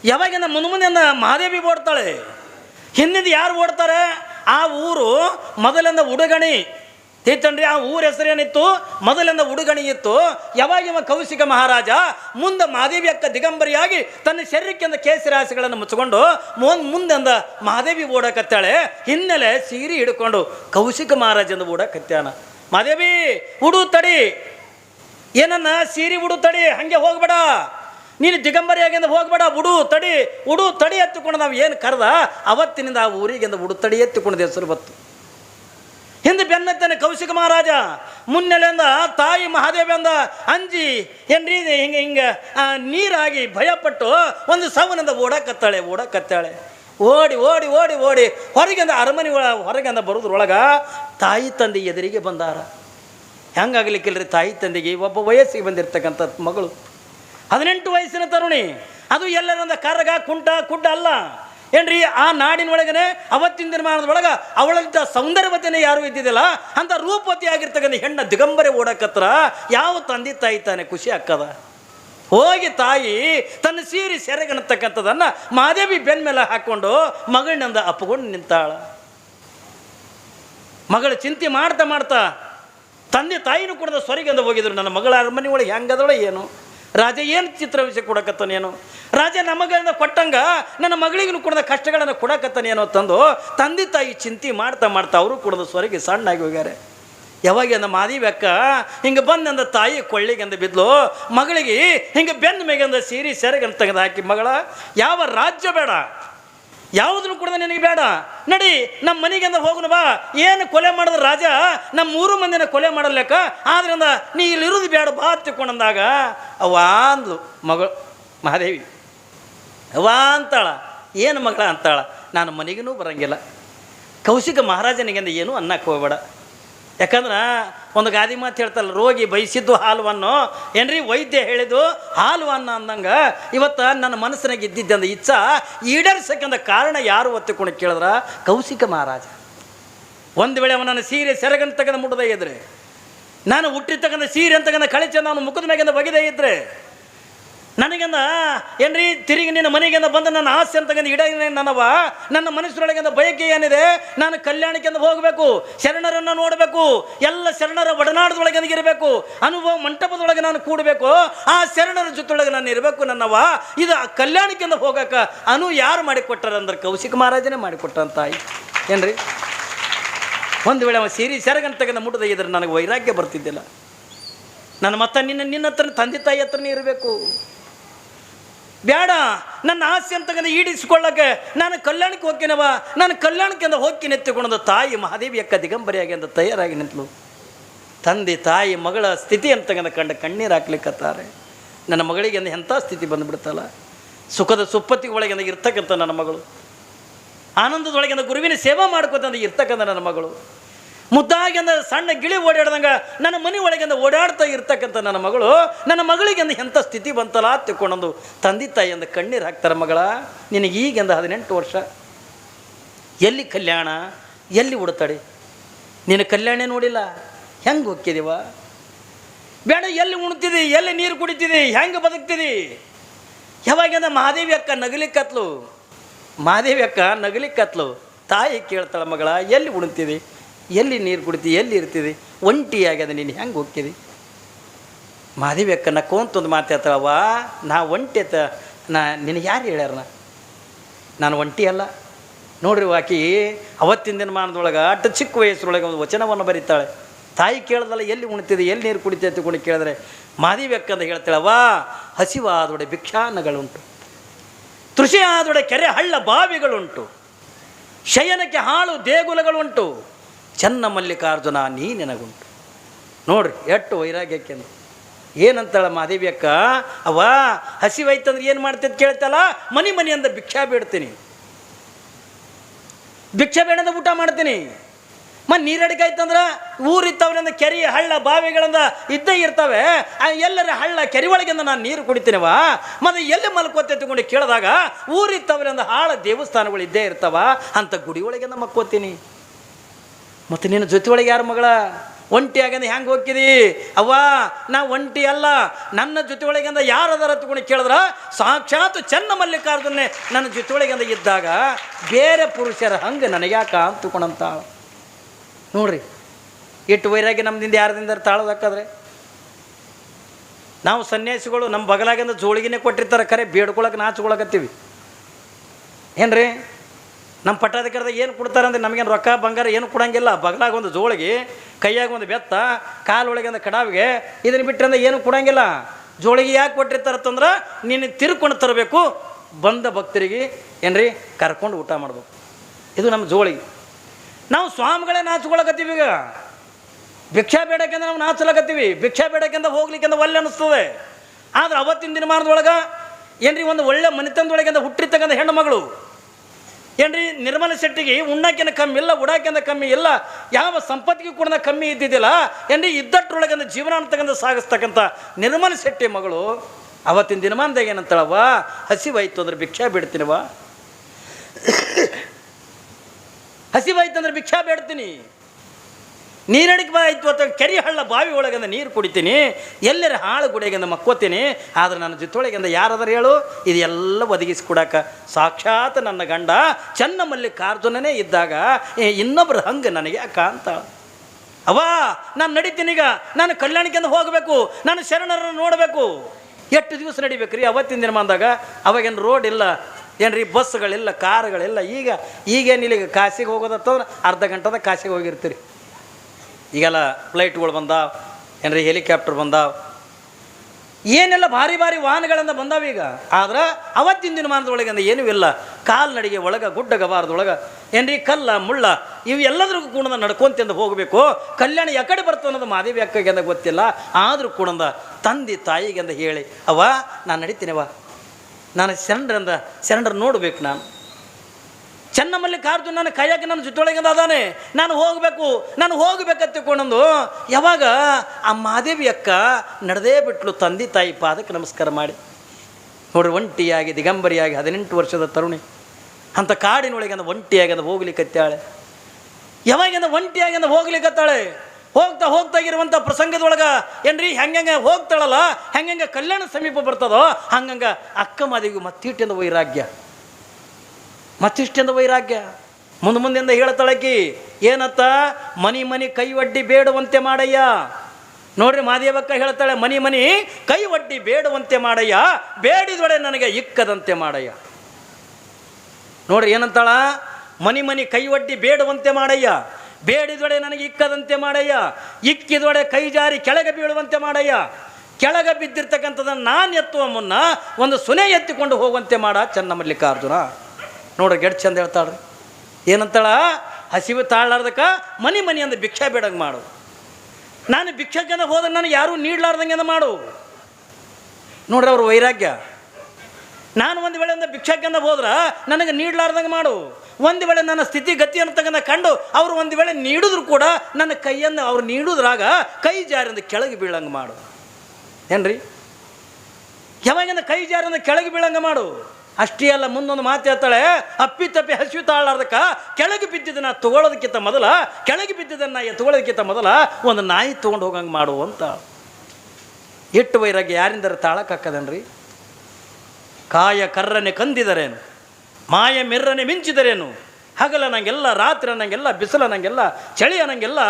ಯಾವಾಗಿಂದ ಮುಂದೆ ಮುಂದೆ ಮಹಾದೇವಿ ಓಡ್ತಾಳೆ? ಹಿಂದಿಂದ ಯಾರು ಓಡ್ತಾರೆ? ಆ ಊರು ಮೊದಲಿಂದ ಉಡುಗಣಿ. ತೀರ್ಥಂಡ್ರಿ ಆ ಊರ ಹೆಸರೇನಿತ್ತು ಮೊದಲಿಂದ ಉಡುಗಣಿ ಇತ್ತು. ಯಾವಾಗ ಕೌಶಿಕ ಮಹಾರಾಜ? ಮುಂದೆ ಮಹಾದೇವಿ ಅಕ್ಕ ದಿಗಂಬರಿಯಾಗಿ ತನ್ನ ಶರೀರಕ್ಕಿಂದ ಕೇಸರಾಶಿಗಳನ್ನು ಮುಚ್ಚಿಕೊಂಡು ಮುಂದೆ ಮುಂದೆಂದ ಮಹಾದೇವಿ ಓಡಕತ್ತಾಳೆ. ಹಿನ್ನೆಲೆ ಸೀರೆ ಹಿಡ್ಕೊಂಡು ಕೌಶಿಕ ಮಹಾರಾಜಂದ ಓಡಕತ್ತಾನ. ಮಹಾದೇವಿ, ಉಡು ತಡಿ. ಏನನ್ನ ಸೀರೆ ಉಡು ತಡಿ, ಹಂಗೆ ಹೋಗ್ಬೇಡ. ನೀನು ದಿಗಂಬರಿಯಾಗಿಂದ ಹೋಗ್ಬೇಡ, ಉಡು, ತಡಿ ಉಡು, ತಡಿ ಎತ್ತಿಕೊಂಡು ನಾವು ಏನು ಕರೆದ? ಅವತ್ತಿನಿಂದ ಆ ಊರಿಗಿಂದ ಉಡು, ತಡಿ ಎತ್ತಿಕೊಂಡ ಹೆಸರು ಬತ್ತು. ಹಿಂದೆ ಬೆನ್ನತ್ತೇನೆ ಕೌಶಿಕ ಮಹಾರಾಜ, ಮುನ್ನೆಲೆಯಿಂದ ತಾಯಿ ಮಹಾದೇವಂದ ಅಂಜಿ ಏನ್ರಿ ಹಿಂಗೆ ಹಿಂಗೆ ನೀರಾಗಿ ಭಯಪಟ್ಟು ಒಂದು ಸವನಿಂದ ಓಡಕತ್ತಾಳೆ ಓಡಕತ್ತಾಳೆ. ಓಡಿ ಓಡಿ ಓಡಿ ಓಡಿ ಹೊರಗಿಂದ ಅರಮನೆ ಒಳ, ಹೊರಗಿಂದ ಬರೋದ್ರೊಳಗೆ ತಾಯಿ ತಂದೆ ಎದುರಿಗೆ ಬಂದಾರ. ಹೆಂಗಾಗ್ಲಿಕ್ಕಿಲ್ರಿ ತಾಯಿ ತಂದೆಗೆ? ಒಬ್ಬ ವಯಸ್ಸಿಗೆ ಬಂದಿರ್ತಕ್ಕಂಥ ಮಗಳು. ಹದಿನೆಂಟು ವಯಸ್ಸಿನ ತರುಣಿ. ಅದು ಎಲ್ಲರಂದ ಕರಗ, ಕುಂಟ, ಕುಡ್ಡ ಅಲ್ಲ. ಏನ್ರಿ, ಆ ನಾಡಿನ ಒಳಗನೆ ಅವತ್ತಿನ ದಿನಮಾನದೊಳಗೆ ಅವಳಂತ ಸೌಂದರ್ಯವತೆನೇ ಯಾರು ಇದ್ದಿದ್ದಿಲ್ಲ? ಅಂತ ರೂಪವತಿ ಆಗಿರ್ತಕ್ಕಂಥ ಹೆಣ್ಣ ದಿಗಂಬರೆ ಓಡಕತ್ರ ಯಾವ ತಂದೆ ತಾಯಿ ತಾನೆ ಖುಷಿ ಆಕ್ಕದ ಹೋಗಿ ತಾಯಿ, ತನ್ನ ಸೀರೆ ಸೆರೆಗಣತಕ್ಕಂಥದನ್ನ ಮಾದೇವಿ ಬೆನ್ ಮೇಲೆ ಹಾಕೊಂಡು ಮಗಳನ್ನಂದ ಅಪ್ಪಗೊಂಡು ನಿಂತಾಳ. ಮಗಳು ಚಿಂತೆ ಮಾಡ್ತಾ ಮಾಡ್ತಾ ತಂದೆ ತಾಯಿನೂ ಕೂಡ ಸ್ವರಿಗಂದ ಹೋಗಿದ್ರು. ನನ್ನ ಮಗಳ ಅರಮನೆ ಒಳಗೆ ಹೆಂಗದಳ ಏನು. ರಾಜ ಏನು ಚಿತ್ರ ವಿಷಯ ಕೊಡಕತ್ತಾನೇನು? ರಾಜ ನಮಗಳನ್ನ ಕೊಟ್ಟಂಗ ನನ್ನ ಮಗಳಿಗೂ ಕೂಡ ಕಷ್ಟಗಳನ್ನು ಕೊಡಕತ್ತಾನೇನೋ ತಂದು, ತಂದೆ ತಾಯಿ ಚಿಂತೆ ಮಾಡ್ತಾ ಮಾಡ್ತಾ ಅವರು ಕೂಡ ಸ್ವರಿಗೆ ಸಣ್ಣಾಗಿ ಹೋಗ್ಯಾರೆ. ಯಾವಾಗ ಅಂದ ಮಾದಿ ಬೆಕ್ಕ ಹಿಂಗೆ ಬಂದಂದ ತಾಯಿ ಕೊಳ್ಳಿಗೆಂದ ಬಿದ್ಲು, ಮಗಳಿಗೆ ಹಿಂಗೆ ಬೆನ್ನ ಮೇಗಂದ ಸೀರೆ ಸೆರಗಂತ ತೆಗೆದು ಹಾಕಿ, ಮಗಳ, ಯಾವ ರಾಜ್ಯ ಬೇಡ ಯಾವುದನ್ನು ಕೂಡ ನಿನಗೆ ಬೇಡ. ನಡಿ, ನಮ್ಮ ಮನೆಗೆಂದ ಹೋಗುನು ಬಾ. ಏನು ಕೊಲೆ ಮಾಡಿದ ರಾಜ? ನಮ್ಮ ಮೂರು ಮಂದಿನ ಕೊಲೆ ಮಾಡಲೆಕ್ಕ ಆದ್ರಿಂದ ನೀ ಇಲ್ಲಿರೋದು ಬೇಡ ಬಾ ತಿಳ್ಕೊಂಡಂದಾಗ ಅವ್ವ ಅಂದ್ಲು ಮಗಳು ಮಹಾದೇವಿ. ಅವ್ವ ಅಂತಾಳ. ಏನು ಮಗಳ ಅಂತಾಳ? ನಾನು ಮನೆಗೂ ಬರಂಗಿಲ್ಲ. ಕೌಶಿಕ ಮಹಾರಾಜನಿಗೆಂದ ಏನು ಅನ್ನಕ್ಕೆ ಹೋಗ್ಬೇಡ. ಯಾಕಂದ್ರೆ ಒಂದು ಗಾದಿ ಮಾತು ಹೇಳ್ತಲ್ಲ, ರೋಗಿ ಬಯಸಿದ್ದು ಹಾಲುವನ್ನು? ಏನ್ರಿ ವೈದ್ಯ ಹೇಳಿದ್ದು ಹಾಲುವನ್ನು ಅಂದಂಗೆ ಇವತ್ತು ನನ್ನ ಮನಸ್ಸಿನಾಗ ಇದ್ದಿದ್ದಂದ ಇಚ್ಛ ಈಡೇರಿಸಕ್ಕಂದ ಕಾರಣ ಯಾರು ಒತ್ತಿಕೊಂಡು ಕೇಳಿದ್ರ ಕೌಶಿಕ ಮಹಾರಾಜ. ಒಂದು ವೇಳೆ ಅವನನ್ನು ಸೀರೆ ಸೆರಗನ್ನು ತೆಗೆದು ಮುಟ್ಟದೇ ಇದ್ರೆ, ನಾನು ಹುಟ್ಟಿ ತಗೊಂಡ ಸೀರೆ ಅಂತಕ್ಕಂಥ ಕಳಿಚ ನಾನು ಮುಖದ ಮ್ಯಾಗಿಂದ ಬಗೆದೇ ಇದ್ರೆ ನನಗಂದ, ಏನ್ರಿ, ತಿರುಗಿ ನಿನ್ನ ಮನೆಗೆಂದ ಬಂದ ನನ್ನ ಆಸೆ ಅಂತಂದು ಇಡ ನನ್ನವ ನನ್ನ ಮನಸ್ಸಿನೊಳಗಿಂದ ಬಯಕೆ ಏನಿದೆ? ನಾನು ಕಲ್ಯಾಣಕ್ಕೆಂದು ಹೋಗಬೇಕು, ಶರಣರನ್ನು ನೋಡಬೇಕು, ಎಲ್ಲ ಶರಣರ ಒಡನಾಡದೊಳಗೆ ಇರಬೇಕು, ಅನುಭವ ಮಂಟಪದೊಳಗೆ ನಾನು ಕೂಡಬೇಕು, ಆ ಶರಣರ ಜೊತೆಯೊಳಗೆ ನಾನು ಇರಬೇಕು ನನ್ನವ ಇದು ಕಲ್ಯಾಣಕ್ಕೆಂದ ಹೋಗಕ್ಕೆ ಅನು ಯಾರು ಮಾಡಿಕೊಟ್ಟಾರ ಅಂದ್ರೆ ಕೌಶಿಕ ಮಹಾರಾಜನೇ ಮಾಡಿಕೊಟ್ಟಂತ ಏನ್ರಿ? ಒಂದು ವೇಳೆ ಅವ ಸೀರಿ ಸೆರಗನ್ ತೆಗೆದ ಮುಟ್ಟದ ನನಗೆ ವೈರಾಗ್ಯ ಬರ್ತಿದ್ದಿಲ್ಲ. ನನ್ನ ಮತ್ತ ನಿನ್ನ ನಿನ್ನ ಹತ್ರ ತಂದೆ ತಾಯಿ ಹತ್ರನೇ ಇರಬೇಕು. ಬೇಡ ನನ್ನ ಆಸೆ ಅಂತ ಈಡಿಸಿಕೊಳ್ಳಕ್ಕೆ ನಾನು ಕಲ್ಯಾಣಕ್ಕೆ ಹೋಗ್ತೀನವ ನಾನು ಕಲ್ಯಾಣಕ್ಕೆ ಅಂತ ಹೋಗ್ತೀನಿ ನೆತ್ತಿಕೊಂಡು ತಾಯಿ ಮಹಾದೇವಿ ಅಕ್ಕ ದಿಗಂಬರಿಯಾಗಿ ಅಂತ ತಯಾರಾಗಿ ನಿಂತಲು. ತಂದೆ, ತಾಯಿ, ಮಗಳ ಸ್ಥಿತಿ ಅಂತಗಂದ ಕಂಡ ಕಣ್ಣೀರು ಹಾಕ್ಲಿಕ್ಕತ್ತಾರೆ. ನನ್ನ ಮಗಳಿಗೆ ಅಂದ ಎಂಥ ಸ್ಥಿತಿ ಬಂದುಬಿಡ್ತಲ್ಲ. ಸುಖದ ಸುಪ್ಪತ್ತಿ ಒಳಗಿಂದ ಇರ್ತಕ್ಕಂಥ ನನ್ನ ಮಗಳು. ಆನಂದದೊಳಗಿಂದ ಗುರುವಿನ ಸೇವಾ ಮಾಡ್ಕೋತಂದ ಇರ್ತಕ್ಕಂಥ ನನ್ನ ಮಗಳು. ಮುದ್ದಾಗಿ ಅಂದ ಸಣ್ಣ ಗಿಳಿ ಓಡಾಡ್ದಂಗೆ ನನ್ನ ಮನೆ ಒಳಗಿಂದ ಓಡಾಡ್ತಾ ಇರ್ತಕ್ಕಂಥ ನನ್ನ ಮಗಳು, ನನ್ನ ಮಗಳಿಗೆ ಅಂದ ಎಂಥ ಸ್ಥಿತಿ ಬಂತಲ್ಲ ತಿಳ್ಕೊಂಡೊಂದು ತಂದೆ ತಾಯಿ ಅಂದ ಕಣ್ಣೀರು ಹಾಕ್ತಾರೆ ಮಗಳ. ನಿನಗೆ ಈಗಿಂದ ಹದಿನೆಂಟು ವರ್ಷ. ಎಲ್ಲಿ ಕಲ್ಯಾಣ? ಎಲ್ಲಿ ಉಡ್ತಾಡಿ? ನೀನು ಕಲ್ಯಾಣ ನೋಡಿಲ್ಲ. ಹೆಂಗೆ ಹೋಗ್ತಿದೀವ? ಬೇಡ, ಎಲ್ಲಿ ಉಣ್ತಿದಿ? ಎಲ್ಲಿ ನೀರು ಕುಡಿತಿದಿ? ಹೆಂಗೆ ಬದುಕ್ತಿದಿ? ಯಾವಾಗಿಂದ ಮಹಾದೇವಿ ಅಕ್ಕ ನಗಲಿಕ್ಕತ್ಲು ಮಹಾದೇವಿ ಅಕ್ಕ ನಗಲಿಕ್ಕತ್ಲು ತಾಯಿ ಕೇಳ್ತಾಳೆ ಮಗಳ, ಎಲ್ಲಿ ಉಣ್ತಿದಿ? ಎಲ್ಲಿ ನೀರು ಕುಡಿತಿ, ಎಲ್ಲಿ ಇರ್ತೀವಿ ಒಂಟಿಯಾಗಿ ಅದು ನೀನು ಹೆಂಗೆ ಹೋಗ್ತೀವಿ ಮಾದಿಬೇಕ ನಕ್ಕೊಂತ ಒಂದು ಮಾತಾಡ್ತಾಳವ್ವ ನಾ ಒಂಟಿ ಅತ್ತ ನಾ ನಿನಗೆ ಯಾರು ಹೇಳ್ಯಾರ ನಾನು ಒಂಟಿ ಅಲ್ಲ. ನೋಡ್ರಿ ಆಕಿ ಅವತ್ತಿನ ದಿನಮಾನದೊಳಗೆ ಅಟ್ಟು ಚಿಕ್ಕ ವಯಸ್ಸರೊಳಗೆ ಒಂದು ವಚನವನ್ನು ಬರೀತಾಳೆ. ತಾಯಿ ಕೇಳ್ದಲ್ಲ, ಎಲ್ಲಿ ಉಣ್ತಿದೆ, ಎಲ್ಲಿ ನೀರು ಕುಡಿತೆ ತಿಳ್ಕೊಂಡು ಕೇಳಿದ್ರೆ ಮಾದಿಬೇಕಂತ ಹೇಳ್ತಾಳವ್ವ, ಹಸಿವಾದೊಡೆ ಭಿಕ್ಷಾನಗಳುಂಟು. ತೃಷಿ ಆದೊಡೆ ಕೆರೆ ಹಳ್ಳ ಬಾವಿಗಳುಂಟು. ಶಯನಕ್ಕೆ ಹಾಳು ದೇಗುಲಗಳುಂಟು. ಚನ್ನ ಮಲ್ಲಿಕಾರ್ಜುನ, ನೀ ನೆನಗುಂಟು. ನೋಡ್ರಿ ಎಷ್ಟು ವೈರಾಗ್ಯಕ್ಕೆ ಏನಂತಾಳ ಮಾದೇವಿ ಅಕ್ಕ? ಅವ ಹಸಿವೈತಂದ್ರೆ ಏನು ಮಾಡ್ತೈತೆ ಕೇಳ್ತಲ್ಲ? ಮನಿ ಮನಿ ಅಂದ ಭಿಕ್ಷಾ ಬೇಡ್ತೀನಿ. ಭಿಕ್ಷಾ ಬೇಡಂದ್ರೆ ಊಟ ಮಾಡ್ತೀನಿ. ಮ ನೀರಡಿಕೆ ಆಯ್ತಂದ್ರೆ ಊರಿತ್ತವ್ರಿಂದ ಕೆರೆ ಹಳ್ಳ ಬಾವಿಗಳಿಂದ ಇದ್ದೇ ಇರ್ತವೆ. ಎಲ್ಲರ ಹಳ್ಳ ಕೆರೆ ಒಳಗಿಂದ ನಾನು ನೀರು ಕುಡಿತೀನವ ಮತ್ತು ಎಲ್ಲಿ ಮಲ್ಕೋತೆ ತಗೊಂಡು ಕೇಳಿದಾಗ ಊರಿತ್ತವ್ರಿಂದ ಹಾಳ ದೇವಸ್ಥಾನಗಳು ಇದ್ದೇ ಇರ್ತವ. ಅಂತ ಗುಡಿ ಒಳಗಿಂದ ಮಕ್ಕೋತೀನಿ. ಮತ್ತು ನಿನ್ನ ಜೊತೆ ಒಳಗೆ ಯಾರು ಮಗಳ? ಒಂಟಿ ಆಗಂದ ಹೆಂಗೆ ಹೋಗ್ತೀರಿ? ಅವ್ವ, ನಾ ಒಂಟಿ ಅಲ್ಲ. ನನ್ನ ಜೊತೆ ಒಳಗಿಂದ ಯಾರು ಅದರ ಕೇಳಿದ್ರ? ಸಾಕ್ಷಾತ್ ಚೆನ್ನ ಮಲ್ಲಿಕಾರ್ಜುನೇ ನನ್ನ ಜೊತೆ ಒಳಗಿಂದ ಇದ್ದಾಗ ಬೇರೆ ಪುರುಷರ ಹಂಗೆ ನನಗ್ಯಾಕ ಅಂತ ತಿಳ್ಕೊಂಡಂತಾಳ ನೋಡ್ರಿ, ಇಟ್ಟು ವೈರಾಗಿ ನಮ್ದಿಂದ ಯಾರದಿಂದ ತಾಳೋದಕ್ಕಾದ್ರೆ ನಾವು ಸನ್ಯಾಸಿಗಳು ನಮ್ಮ ಬಗಲಾಗಿಂದ ಜೋಳಿಗೆನೇ ಕೊಟ್ಟಿರ್ತಾರೆ ಖರೆ ಬೇಡ್ಕೊಳಕ್ಕೆ ನಾಚ್ಕೊಳಕತ್ತೀವಿ. ಏನ್ರಿ? ನಮ್ಮ ಪಟ್ಟಾಧಿಕಾರದ ಏನು ಕೊಡ್ತಾರೆ ಅಂದ್ರೆ ನಮಗೇನು ರೊಕ್ಕ, ಬಂಗಾರ ಏನು ಕೊಡಂಗಿಲ್ಲ. ಬಗಲಾಗ ಒಂದು ಜೋಳಿಗೆ, ಕೈಯಾಗ ಒಂದು ಬೆತ್ತ, ಕಾಲೊಳಗೆ ಒಂದು ಕಡಾವಿಗೆ, ಇದನ್ನು ಬಿಟ್ಟರೆ ಏನು ಕೊಡಂಗಿಲ್ಲ. ಜೋಳಿಗೆ ಯಾಕೆ ಕೊಟ್ಟಿರ್ತಾರತ್ತಂದ್ರೆ ನೀನು ತಿರ್ಕೊಂಡು ತರಬೇಕು. ಬಂದ ಭಕ್ತರಿಗೆ ಏನ್ರಿ, ಕರ್ಕೊಂಡು ಊಟ ಮಾಡ್ಬೇಕು. ಇದು ನಮ್ಮ ಜೋಳಿಗೆ ನಾವು ಸ್ವಾಮಿಗಳೇ ನಾಚ್ಕೊಳಕತ್ತೀವಿ ಈಗ. ಭಿಕ್ಷಾ ಬೇಡಕ್ಕೆಂದ್ರೆ ನಾವು ನಾಚಲಕತ್ತೀವಿ ಭಿಕ್ಷಾ ಬೇಡಕ್ಕೆಂದ ಹೋಗ್ಲಿಕ್ಕೆಂದ ಒಳ್ಳೆ ಅನಿಸ್ತದೆ ಆದ್ರೆ ಅವತ್ತಿನ ದಿನಮಾನದೊಳಗೆ ಏನ್ರಿ, ಒಂದು ಒಳ್ಳೆ ಮನೆತನದೊಳಗಿಂದ ಹುಟ್ಟಿರ್ತಕ್ಕಂಥ ಹೆಣ್ಣು ಮಗಳು ಏನ್ರಿ? ನಿರ್ಮಲ ಶೆಟ್ಟಿಗೆ ಉಣ್ಣಾಕಿನ ಕಮ್ಮಿ ಇಲ್ಲ, ಉಡಾಕಿಂತ ಕಮ್ಮಿ ಇಲ್ಲ, ಯಾವ ಸಂಪತ್ತಿಗೆ ಕೂಡ ಕಮ್ಮಿ ಇದ್ದಿದ್ದಿಲ್ಲ. ಏನ್ರಿ? ಇದ್ದಟ್ರೊಳಗಿಂದ ಜೀವನ ಅಂತಕ್ಕಂಥ ಸಾಗಿಸ್ತಕ್ಕಂಥ ನಿರ್ಮಲ ಶೆಟ್ಟಿ ಮಗಳು ಅವತ್ತಿನ ದಿನಮಾನದಾಗ ಏನಂತಳವ ಹಸಿವಾಯ್ತು ಅಂದ್ರೆ ಭಿಕ್ಷಾ ಬಿಡ್ತೀನವ ಹಸಿವಾಯ್ತು ಅಂದ್ರೆ ಭಿಕ್ಷಾ ಬೇಡ್ತೀನಿ. ನೀರಡಿಕೆ ಇತ್ತು ಅಥವಾ ಕೆರೆ ಹಳ್ಳ ಬಾವಿ ಒಳಗಿಂದ ನೀರು ಕುಡಿತೀನಿ, ಎಲ್ಲರ ಹಾಳು ಗುಡಿಯಾಗಿಂದ ಮಕ್ಕೋತೀನಿ, ಆದ್ರೆ ನನ್ನ ಜೊತೆಯೊಳಗಿಂದ ಯಾರಾದರೂ ಹೇಳು ಇದೆಲ್ಲ ಒದಗಿಸ್ಕೊಡಕ್ಕೆ ಸಾಕ್ಷಾತ್ ನನ್ನ ಗಂಡ ಚೆನ್ನ ಮಲ್ಲಿಕಾರ್ಜುನನೇ ಇದ್ದಾಗ ಇನ್ನೊಬ್ಬರು ಹಂಗೆ ನನಗೆ ಯಾಕ ಅಂತ. ಅವಾ ನಾನು ನಡಿತೀನಿ ಈಗ. ನಾನು ಕಲ್ಯಾಣಕ್ಕೆಂದು ಹೋಗಬೇಕು. ನಾನು ಶರಣರನ್ನು ನೋಡಬೇಕು. ಎಷ್ಟು ದಿವಸ ನಡಿಬೇಕು ರೀ ಅವತ್ತಿನ ದಿನ ಬಂದಾಗ ಅವಾಗೇನು ರೋಡ್ ಇಲ್ಲ. ಏನ್ರಿ, ಬಸ್ಗಳಿಲ್ಲ, ಕಾರುಗಳಿಲ್ಲ. ಈಗ ಈಗೇನಿಲ್ಲ ಈಗ ಕಾಸಿಗೆ ಹೋಗೋದತ್ತಂದ್ರೆ ಅರ್ಧ ಗಂಟೆದಾಗ ಕಾಸಿಗೆ ಹೋಗಿರ್ತೀರಿ. ಈಗೆಲ್ಲ ಫ್ಲೈಟ್ಗಳು ಬಂದಾವ ಏನ್ರಿ ಹೆಲಿಕಾಪ್ಟರ್ ಬಂದಾವ ಏನೆಲ್ಲ ಭಾರಿ ಭಾರಿ ವಾಹನಗಳಿಂದ ಬಂದಾವ ಈಗ. ಆದ್ರೆ ಅವತ್ತಿನ ದಿನಮಾನದೊಳಗೆ ಅಂದ್ರೆ ಏನೂ ಇಲ್ಲ. ಕಾಲ್ನಡಿಗೆ ಒಳಗೆ, ಗುಡ್ಡ ಗಬಾರದೊಳಗೆ, ಏನ್ರಿ ಕಲ್ಲ, ಮುಳ್ಳ ಇವು ಎಲ್ಲದ್ರಿಗೂ ಕೂಡ ನಡ್ಕೊಂತಿಂದ ಹೋಗಬೇಕು. ಕಲ್ಯಾಣ ಯಾಕಡೆ ಬರ್ತವೆ ಅನ್ನೋದು ಮಾದೇವಿ ಅಕ್ಕಗೆ ಅಂದ ಗೊತ್ತಿಲ್ಲ. ಆದರೂ ಕೂಡ ತಂದೆ ತಾಯಿಗೆ ಅಂದ ಹೇಳಿ ಅವ ನಾನು ನಡಿತೀನವ್ವ ನಾನು ಶರಣರಂದ ಶರಣರು ನೋಡ್ಬೇಕು ನಾನು. ಚೆನ್ನ ಕಾರ್ದು ನನ್ನ ಕೈಯಾಗ ನನ್ನ ಜೊತೆಯೊಳಗಿಂದ ಅದಾನೆ. ನಾನು ಹೋಗಬೇಕು, ನಾನು ಹೋಗಬೇಕಂತ ತಿಳ್ಕೊಂಡಂದು ಯಾವಾಗ? ಆ ಮಾದೇವಿ ಅಕ್ಕ ನಡೆದೇ ಬಿಟ್ಲು ತಂದೆ ತಾಯಿ ಪಾದಕ್ಕೆ ನಮಸ್ಕಾರ ಮಾಡಿ. ನೋಡ್ರಿ ಒಂಟಿಯಾಗಿ, ದಿಗಂಬರಿಯಾಗಿ, ಹದಿನೆಂಟು ವರ್ಷದ ತರುಣಿ. ಅಂಥ ಕಾಡಿನೊಳಗಿಂದ ಒಂಟಿಯಾಗಿ ಅಂದ ಹೋಗ್ಲಿಕ್ಕತ್ತಾಳೆ. ಯಾವಾಗಿಂದ ಒಂಟಿಯಾಗಿ ಅಂದ ಹೋಗ್ಲಿಕ್ಕತ್ತಾಳೆ? ಹೋಗ್ತಾ ಹೋಗ್ತಾ ಇರುವಂಥ ಪ್ರಸಂಗದೊಳಗೆ ಏನ್ರಿ ಹೆಂಗೆ ಹೋಗ್ತಾಳಲ್ಲ ಹೆಂಗೆ ಕಲ್ಯಾಣ ಸಮೀಪ ಬರ್ತದೋ, ಹಂಗಂಗೆ ಅಕ್ಕ ಮಾದಿಗೂ ಮತ್ತಿಟ್ಟಿಂದ ವೈರಾಗ್ಯ. ಮತ್ತಿಷ್ಟಿಂದ ವೈರಾಗ್ಯ? ಮುಂದೆ ಮುಂದೆಂದ ಹೇಳ್ತಾಳಕಿ ಏನತ್ತ? ಮನಿ ಮನಿ ಕೈ ಒಡ್ಡಿ ಬೇಡುವಂತೆ ಮಾಡಯ್ಯ. ನೋಡ್ರಿ ಮಾದೇವಕ್ಕ ಹೇಳ್ತಾಳೆ, ಮನಿ ಮನಿ ಕೈ ಒಡ್ಡಿ ಬೇಡುವಂತೆ ಮಾಡಯ್ಯ ಬೇಡಿದೊಡೆ ನನಗೆ ಇಕ್ಕದಂತೆ ಮಾಡಯ್ಯ. ನೋಡ್ರಿ ಏನಂತಾಳ? ಮನಿ ಮನಿ ಕೈ ಒಡ್ಡಿ ಬೇಡುವಂತೆ ಮಾಡಯ್ಯ ಬೇಡಿದೊಡೆ ನನಗೆ ಇಕ್ಕದಂತೆ ಮಾಡಯ್ಯ ಇಕ್ಕಿದೊಡೆ ಕೈ ಜಾರಿ ಕೆಳಗೆ ಬೀಳುವಂತೆ ಮಾಡಯ್ಯ. ಕೆಳಗೆ ಬಿದ್ದಿರ್ತಕ್ಕಂಥದ್ದನ್ನು ನಾನು ಎತ್ತುವ ಮುನ್ನ ಒಂದು ಸುನೆ ಎತ್ತಿಕೊಂಡು ಹೋಗುವಂತೆ ಮಾಡ ಚೆನ್ನ ಮಲ್ಲಿಕಾರ್ಜುನ ನೋಡ್ರಿ ಗೆಟ್ ಚಂದ ಹೇಳ್ತಾಳ್ರಿ. ಏನಂತಾಳ? ಹಸಿವು ತಾಳ್ಲಾರ್ದಕ್ಕೆ ಮನಿ ಮನಿ ಅಂದ ಭಿಕ್ಷಾ ಬೇಡಂಗೆ ಮಾಡು. ನಾನು ಭಿಕ್ಷಕ್ಕೆಂದ ಹೋದ್ರೆ ನನಗೆ ಯಾರೂ ನೀಡ್ಲಾರ್ದಂಗೆ ಮಾಡು. ನೋಡ್ರಿ ಅವ್ರ ವೈರಾಗ್ಯ. ನಾನು ಒಂದು ವೇಳೆಯಿಂದ ಭಿಕ್ಷಕನ ಹೋದ್ರೆ ನನಗೆ ನೀಡ್ಲಾರ್ದಂಗೆ ಮಾಡು. ಒಂದು ವೇಳೆ ನನ್ನ ಸ್ಥಿತಿ ಗತಿಯನ್ನು ತಗನ ಕಂಡು ಅವರು ಒಂದು ವೇಳೆ ನೀಡಿದ್ರು ಕೂಡ ನನ್ನ ಕೈಯನ್ನು ಅವ್ರು ನೀಡಿದ್ರಾಗ ಕೈ ಜಾರಿಂದ ಕೆಳಗೆ ಬೀಳಂಗೆ ಮಾಡು. ಏನ್ರಿ? ಯಾವಾಗಿಂದ ಕೈ ಜಾರಿಂದ ಕೆಳಗೆ ಬೀಳಂಗೆ ಮಾಡು? ಅಷ್ಟೇ ಅಲ್ಲ, ಮುಂದೊಂದು ಮಾತು ಹೇಳ್ತಾಳೆ, ಅಪ್ಪಿ ತಪ್ಪಿ ಹಸಿವು ತಾಳಾರ್ದಕ್ಕ ಕೆಳಗೆ ಬಿದ್ದಿದ್ದನ್ನ ತಗೊಳ್ಳೋದಕ್ಕಿಂತ ಮೊದಲ, ಕೆಳಗೆ ಬಿದ್ದಿದ್ದನ್ನು ತಗೊಳ್ಳೋದಕ್ಕಿಂತ ಮೊದಲ, ಒಂದು ನಾಯಿ ತೊಗೊಂಡು ಹೋಗಂಗೆ ಮಾಡು ಅಂತ. ಇಟ್ಟು ವೈರಾಗ್ಯ ಯಾರಿಂದರ ತಾಳಕ್ಕಾಕದನ್ರಿ ಕಾಯ ಕರ್ರನೆ ಕಂದಿದರೇನು? ಮಾಯ ಮಿರ್ರನೆ ಮಿಂಚಿದರೇನು? ಹಗಲ ನಂಗೆಲ್ಲ, ರಾತ್ರಿ ಅನ್ನಂಗೆಲ್ಲ ಬಿಸಿಲ ನಂಗೆಲ್ಲ, ಚಳಿ ಅನ್ನಂಗೆಲ್ಲ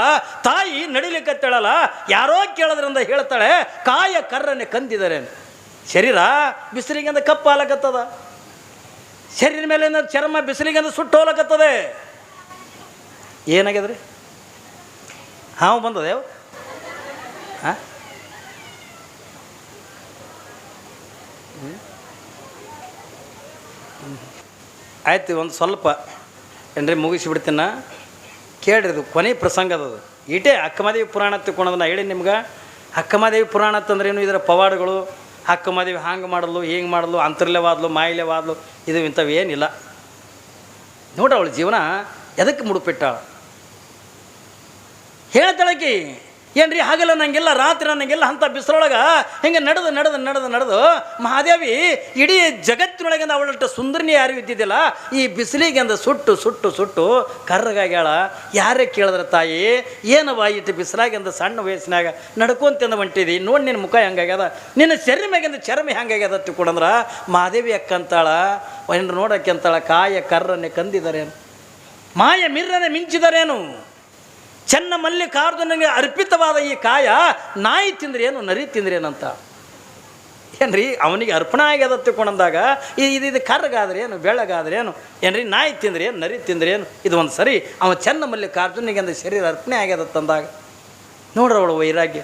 ತಾಯಿ ನಡಿಲಿಕ್ಕತ್ತೇಳಲ್ಲ ಯಾರೋ ಕೇಳೋದ್ರಿಂದ ಹೇಳ್ತಾಳೆ, ಕಾಯ ಕರ್ರನೆ ಕಂದಿದರೇನು? ಶರೀರ ಬಿಸಿಲಿಗೆಂದ ಕಪ್ಪು ಹಾಲಕತ್ತದ ಶರೀರ ಮೇಲೆ ಚರ್ಮ ಬಿಸಿಲಿಗೆಂದ ಸುಟ್ಟು ಹೋಲಕತ್ತದೆ. ಏನಾಗ್ಯದ್ರಿ? ಹಾವು ಬಂದದ ಹಾಂ ಆಯ್ತು, ಒಂದು ಸ್ವಲ್ಪ ಏನ್ರಿ ಮುಗಿಸಿಬಿಡ್ತೀನ? ಇದು ಕೊನೆ ಪ್ರಸಂಗ ಅದು ಇಟೇ ಅಕ್ಕಮದೇವಿ ಪುರಾಣ ತಿಳ್ಕೊಳೋದು ನಾ ಹೇಳಿ ನಿಮ್ಗೆ. ಅಕ್ಕಮದೇವಿ ಪುರಾಣ ಅಂತಂದ್ರೇನು ಇದರ ಪವಾಡಗಳು? ಅಕ್ಕಮದೇವಿ ಹಾಂಗೆ ಮಾಡಲು, ಹಿಂಗೆ ಮಾಡಲು ಅಂತರ್ಲೆವಾದ್ಲು ಮಾಯಿಲೆವಾದ್ಲು ಇದು ಇಂಥವು ಏನಿಲ್ಲ. ನೋಡ್ರಿ ಅವಳ ಜೀವನ ಎದಕ್ಕೆ ಮುಡುಪಿಟ್ಟಾಳ? ಹೇಳ್ತಾಳಕಿ ಏನ್ರಿ ಹಾಗಲ್ಲ ನಂಗೆಲ್ಲ ರಾತ್ರಿ ನನಗೆಲ್ಲ ಅಂತ ಬಿಸಿಲೊಳಗೆ ಹಿಂಗೆ ನಡೆದು ನಡೆದು ನಡೆದು ನಡೆದು ಮಹಾದೇವಿ ಇಡೀ ಜಗತ್ತಿನೊಳಗಿಂದ ಅವಳಷ್ಟು ಸುಂದರಿನಿ ಯಾರು ಇದ್ದಿದ್ದಿಲ್ಲ, ಈ ಬಿಸಿಲಿಗೆ ಅಂದ ಸುಟ್ಟು ಸುಟ್ಟು ಸುಟ್ಟು ಕರ್ರಗಾಗ್ಯಾಳ ಯಾರೇ ಕೇಳಿದ್ರೆ ತಾಯಿ ಏನವ ಇಟ್ಟು ಬಿಸಿಲಾಗಿಂದ ಸಣ್ಣ ವಯಸ್ಸಿನಾಗ ನಡ್ಕೊಂತಿಂದ ಹೊಂಟಿದಿ, ನೋಡಿ ನಿನ್ನ ಮುಖ ಹೆಂಗಾಗ್ಯದ, ನಿನ್ನ ಶರೀರ ಮ್ಯಾಗಿಂದ ಚರ್ಮ ಹೆಂಗಾಗ್ಯದ ತಿಳ್ಕೊಂಡ್ರ ಮಹಾದೇವಿ ಅಕ್ಕಂತಾಳ ನೋಡಕ್ಕೆ ಅಂತಾಳ, ಕಾಯ ಕರ್ರನ್ನೇ ಕಂದಿದಾರೇನು, ಮಾಯ ಮಿರ್ರನೆ ಮಿಂಚಿದರೇನು? ಚೆನ್ನ ಮಲ್ಲಿಕಾರ್ಜುನನಿಗೆ ಅರ್ಪಿತವಾದ ಈ ಕಾಯ ನಾಯಿ ತಿಂದ್ರೇನು, ನರಿ ತಿಂದ್ರೇನಂತ? ಏನ್ರಿ, ಅವನಿಗೆ ಅರ್ಪಣ ಆಗ್ಯದ ತಿಳ್ಕೊಂಡಂದಾಗ ಇದು ಇದು ಕರ್ಗಾದ್ರೇನು, ಬೆಳಗಾದ್ರೇನು? ಏನ್ರಿ, ನಾಯಿ ತಿಂದ್ರೇನು, ನರಿ ತಿಂದ್ರೇನು? ಇದು ಒಂದು ಸರಿ, ಅವ ಚೆನ್ನ ಮಲ್ಲಿಕಾರ್ಜುನಿಗೆ ಅಂದ ಶರೀರ ಅರ್ಪಣೆ ಆಗ್ಯದ ತಂದಾಗ ನೋಡ್ರಿ ಅವಳು ವೈರಾಗ್ಯ.